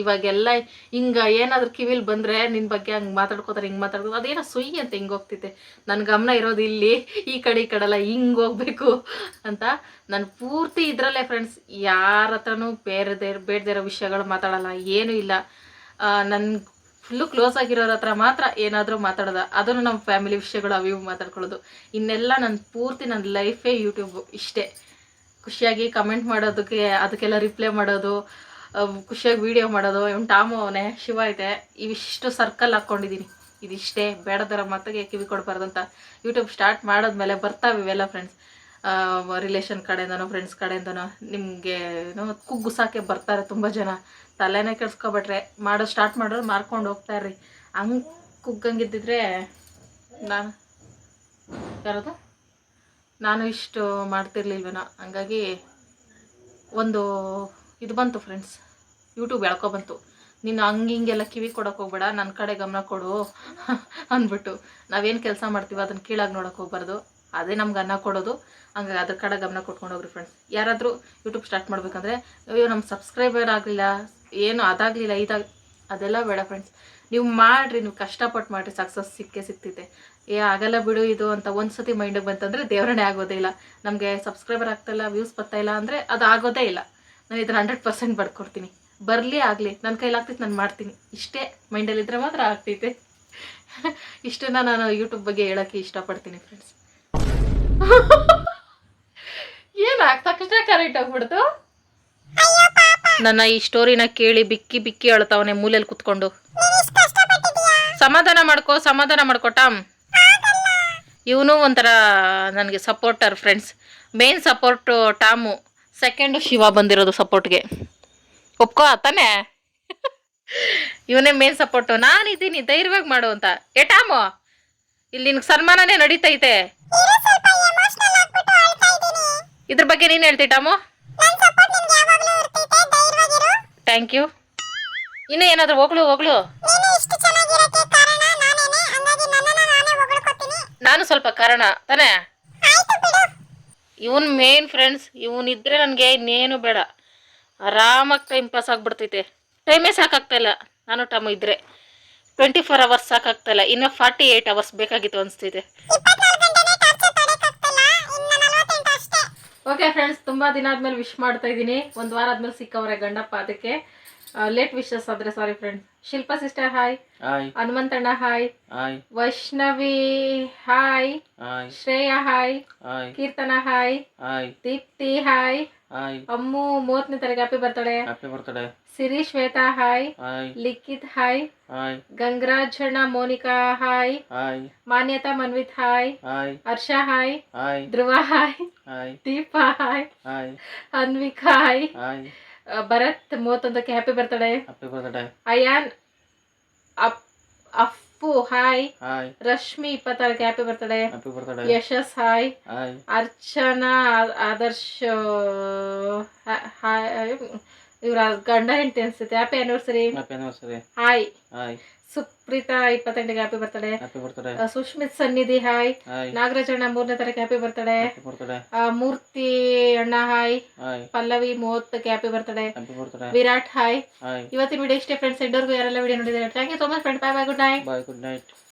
ಇವಾಗೆಲ್ಲ ಹಿಂಗೆ ಏನಾದ್ರೂ ಕಿವಿಲಿ ಬಂದರೆ ನಿನ್ನ ಬಗ್ಗೆ ಹಂಗೆ ಮಾತಾಡ್ಕೋತಾರೆ, ಹಿಂಗೆ ಮಾತಾಡ್ಕೋ ಅದೇನೋ ಸುಯಿ ಅಂತ ಹಿಂಗೆ ಹೋಗ್ತಿತ್ತೆ. ನನ್ನ ಗಮನ ಇರೋದು ಇಲ್ಲಿ, ಈ ಕಡೆ ಈ ಕಡೆಲ್ಲ ಹಿಂಗೆ ಹೋಗ್ಬೇಕು ಅಂತ ನಾನು ಪೂರ್ತಿ ಇದರಲ್ಲೇ ಫ್ರೆಂಡ್ಸ್ ಯಾರ ಹತ್ರನೂ ಬೇರೆದೇ ಬೇಡದೇ ಇರೋ ವಿಷಯಗಳು ಮಾತಾಡಲ್ಲ, ಏನೂ ಇಲ್ಲ. ನನ್ನ ಫುಲ್ಲು ಕ್ಲೋಸ್ ಆಗಿರೋರ ಹತ್ರ ಮಾತ್ರ ಏನಾದರೂ ಮಾತಾಡೋದ. ಅದನ್ನು ನಮ್ಮ ಫ್ಯಾಮಿಲಿ ವಿಷಯಗಳು ಅವು ಇವು ಮಾತಾಡ್ಕೊಳ್ಳೋದು. ಇನ್ನೆಲ್ಲ ನನ್ನ ಪೂರ್ತಿ ನನ್ನ ಲೈಫೇ ಯೂಟ್ಯೂಬು ಇಷ್ಟೇ. ಖುಷಿಯಾಗಿ ಕಮೆಂಟ್ ಮಾಡೋದಕ್ಕೆ, ಅದಕ್ಕೆಲ್ಲ ರಿಪ್ಲೈ ಮಾಡೋದು ಖುಷಿಯಾಗಿ ವೀಡಿಯೋ ಮಾಡೋದು, ಇವ್ನು ಟಾಮು ಅವನೇ, ಶಿವ ಐತೆ. ಇವಿಷ್ಟು ಸರ್ಕಲ್ ಹಾಕ್ಕೊಂಡಿದ್ದೀನಿ ಇದಿಷ್ಟೇ, ಬೇಡದರ ಮಾತಿಗೆ ಕಿವಿ ಕೊಡಬಾರ್ದು ಅಂತ ಯೂಟ್ಯೂಬ್ ಸ್ಟಾರ್ಟ್ ಮಾಡಿದ್ಮೇಲೆ ಬರ್ತಾವೆ ಇವೆಲ್ಲ ಫ್ರೆಂಡ್ಸ್ ರಿಲೇಷನ್ ಕಡೆಯಿಂದನೋ ಫ್ರೆಂಡ್ಸ್ ಕಡೆಯಿಂದನೋ, ನಿಮಗೆ, ಏನೋ ಕುಗ್ಗುಸಾಕೆ ಬರ್ತಾರೆ ತುಂಬ ಜನ. ತಲೆನೇ ಕೆಡ್ಸ್ಕೊಬಿಟ್ರೆ, ಮಾಡೋ ಸ್ಟಾರ್ಟ್ ಮಾಡೋರು ಮಾರ್ಕೊಂಡು ಹೋಗ್ತಾರ್ರಿ ಹಂಗೆ ಕುಗ್ಗಂಗಿದ್ದಿದ್ರೆ ನಾನು, ಯಾರದು? ನಾನು ಇಷ್ಟು ಮಾಡ್ತಿರ್ಲಿಲ್ವೇನೋ, ಹಂಗಾಗಿ ಒಂದು ಇದು ಬಂತು ಫ್ರೆಂಡ್ಸ್ ಯೂಟ್ಯೂಬ್ ಎಳ್ಕೊ ಬಂತು. ನೀನು ಹಂಗೆ ಹಿಂಗೆಲ್ಲ ಕಿವಿ ಕೊಡೋಕೆ ಹೋಗ್ಬೇಡ ನನ್ನ ಕಡೆ ಗಮನ ಕೊಡು [LAUGHS] ಅಂದ್ಬಿಟ್ಟು. ನಾವೇನು ಕೆಲಸ ಮಾಡ್ತೀವಿ ಅದನ್ನು ಕೀಳಾಗಿ ನೋಡೋಕೆ ಹೋಗ್ಬಾರ್ದು. ಅದೇ ನಮ್ಗೆ ಅನ್ನ ಕೊಡೋದು. ಹಂಗಾಗಿ ಅದ್ರ ಕಡೆ ಗಮನ ಕೊಟ್ಕೊಂಡು ಹೋಗ್ರಿ ಫ್ರೆಂಡ್ಸ್ ಯಾರಾದರೂ ಯೂಟ್ಯೂಬ್ ಸ್ಟಾರ್ಟ್ ಮಾಡಬೇಕಂದ್ರೆ, ಅಯ್ಯೋ ನಮ್ಮ ಸಬ್ಸ್ಕ್ರೈಬರ್ ಆಗಲಿಲ್ಲ, ಏನು ಅದಾಗಲಿಲ್ಲ, ಇದಾಗ, ಅದೆಲ್ಲ ಬೇಡ ಫ್ರೆಂಡ್ಸ್ ನೀವು ಮಾಡಿರಿ, ನೀವು ಕಷ್ಟಪಟ್ಟು ಮಾಡಿರಿ ಸಕ್ಸಸ್ ಸಿಕ್ಕೇ ಸಿಗ್ತೈತೆ ಏ, ಆಗಲ್ಲ ಬಿಡು ಇದು ಅಂತ ಒಂದು ಸತಿ ಮೈಂಡಿಗೆ ಬಂತಂದರೆ ದೇವರಣೆ ಆಗೋದೇ ಇಲ್ಲ. ನಮಗೆ ಸಬ್ಸ್ಕ್ರೈಬರ್ ಆಗ್ತಾಯಿಲ್ಲ ವ್ಯೂಸ್ ಬರ್ತಾಯಿಲ್ಲ ಅಂದರೆ ಅದು ಆಗೋದೇ ಇಲ್ಲ. ನಾನು ಇದನ್ನು ಹಂಡ್ರೆಡ್ ಪರ್ಸೆಂಟ್ ಬರ್ಕೊಡ್ತೀನಿ. ಬರಲಿ ಆಗಲಿ ನನ್ನ ಕೈಲಾಗ್ತೈತೆ ನಾನು ಮಾಡ್ತೀನಿ. ಇಷ್ಟೇ ಮೈಂಡಲ್ಲಿದ್ದರೆ ಮಾತ್ರ ಆಗ್ತೈತೆ. [LAUGHS] ಇಷ್ಟನ್ನ ನಾನು ಯೂಟ್ಯೂಬ್ ಬಗ್ಗೆ ಹೇಳೋಕ್ಕೆ ಇಷ್ಟಪಡ್ತೀನಿ ಫ್ರೆಂಡ್ಸ್ ಏನು ಆಗ್ತಕ್ಕಷ್ಟೇ ಕರೆಕ್ಟ್ ಆಗ್ಬಿಡ್ತು? ನನ್ನ ಈ ಸ್ಟೋರಿನ ಕೇಳಿ ಬಿಕ್ಕಿ ಬಿಕ್ಕಿ ಅಳ್ತಾವನೆ ಮೂಲೆಯಲ್ಲಿ ಕುತ್ಕೊಂಡು. ಸಮಾಧಾನ ಮಾಡ್ಕೊ, ಸಮಾಧಾನ ಮಾಡ್ಕೋ, ಟಾಮ್. ಇವನು ಒಂಥರ ನನಗೆ supporter friends main support Tom. Second Shiva ಬಂದಿರೋದು ಸಪೋರ್ಟ್ಗೆ ಒಪ್ಕೋ ತಾನೇ? ಇವನೇ ಮೇನ್ ಸಪೋರ್ಟು ನಾನಿದ್ದೀನಿ ಧೈರ್ಯವಾಗಿ ಮಾಡು ಅಂತ. ಏ, ಟಾಮು, ಇಲ್ಲಿ ನಿನ್ಗೆ ಸನ್ಮಾನನೇ ನಡೀತೈತೆ. ಇದ್ರ ಬಗ್ಗೆ ನೀನು ಹೇಳ್ತಿ ಟಾಮು? ಥ್ಯಾಂಕ್ ಯು ಇನ್ನೂ ಏನಾದರೂ ಹೋಗ್ಲು ಹೋಗ್ಲು. ನಾನು ಸ್ವಲ್ಪ ಕಾರಣ ತಾನೇ? ಇವನ್ ಮೇನ್ ಫ್ರೆಂಡ್ಸ್ ಇವನಿದ್ರೆ ನನಗೆ ಇನ್ನೇನು ಬೇಡ ಆರಾಮಾಗಿ ಟೈಮ್ ಪಾಸ್ ಆಗ್ಬಿಡ್ತೈತೆ ಟೈಮೇ ಸಾಕಾಗ್ತಾ ಇಲ್ಲ ನಾನು ಟೈಮ್ ಇದ್ರೆ ಟ್ವೆಂಟಿ ಫೋರ್ ಅವರ್ಸ್ ಸಾಕಾಗ್ತಾ ಇಲ್ಲ ಇನ್ನು ಫಾರ್ಟಿ ಏಯ್ಟ್ ಅವರ್ಸ್ ಬೇಕಾಗಿತ್ತು ಅನಿಸ್ತೈತೆ ಓಕೆ ಫ್ರೆಂಡ್ಸ್ ತುಂಬ ದಿನ ಆದ್ಮೇಲೆ ವಿಶ್ ಮಾಡ್ತಾ ಇದ್ದೀನಿ ಒಂದು ವಾರ ಆದ್ಮೇಲೆ ಸಿಕ್ಕವ್ರೆ ಗಂಡಪ್ಪ ಅದಕ್ಕೆ ಲೇಟ್ ವಿಶಸ್ ಆದ್ರೆ sorry friends Shilpa sister hi ಹನುಮಂತಣ್ಣ hi Vaishnavi hi Shreya hi Keerthana hi Deepti hi Ammu ಮೂವತ್ತನೇ ತಾರೀಕು happy birthday happy birthday Siri Shweta hi Likhith hi ಗಂಗರಾಜಣ್ಣ Monika hi Manyata Manvith hi Harsha hi Dhruva hi Deepa hi Anvika hi Bharath ಮೂವತ್ತೊಂದಕ್ಕೆ happy birthday happy birthday Ayaan up Appu hi Rashmi ಇಪ್ಪತ್ತಾರಕ್ಕೆ happy birthday happy birthday Yashas hi hi Archana Adarsha Adarsh hi ಇವ್ರ ಗಂಡ ಹೆಂಡತಿ ಅನ್ಸುತ್ತೆ. Happy anniversary happy anniversary hi hi Supreetha ಇಪ್ಪತ್ತೆಂಟಿಗೆ happy birthday happy birthday Sushmith Sannidhi hi Nagaraj ನಾಗರಾಜಣ್ಣ ಮೂರನೇ ತಾರೀಕು ಹ್ಯಾಪಿ ಬರ್ತಡೆ ಮೂರ್ತಿ ಅಣ್ಣ ಹಾಯ್ ಪಲ್ಲವಿ ಮೂವತ್ತಕ್ಕೆ ಹ್ಯಾಪಿ ಬರ್ತಡೆ ವಿರಾಟ್ ಹಾಯ್ ಇವತ್ತಿನ ವಿಡಿಯೋ ಇಷ್ಟೇ ಫ್ರೆಂಡ್ಸ್ ಎಂಡೋರ್ಗು ಯಾರೆಲ್ಲ ವಿಡಿಯೋ ನೋಡಿದ್ದಾರೆ. Thank you so much friend bye bye good night bye good night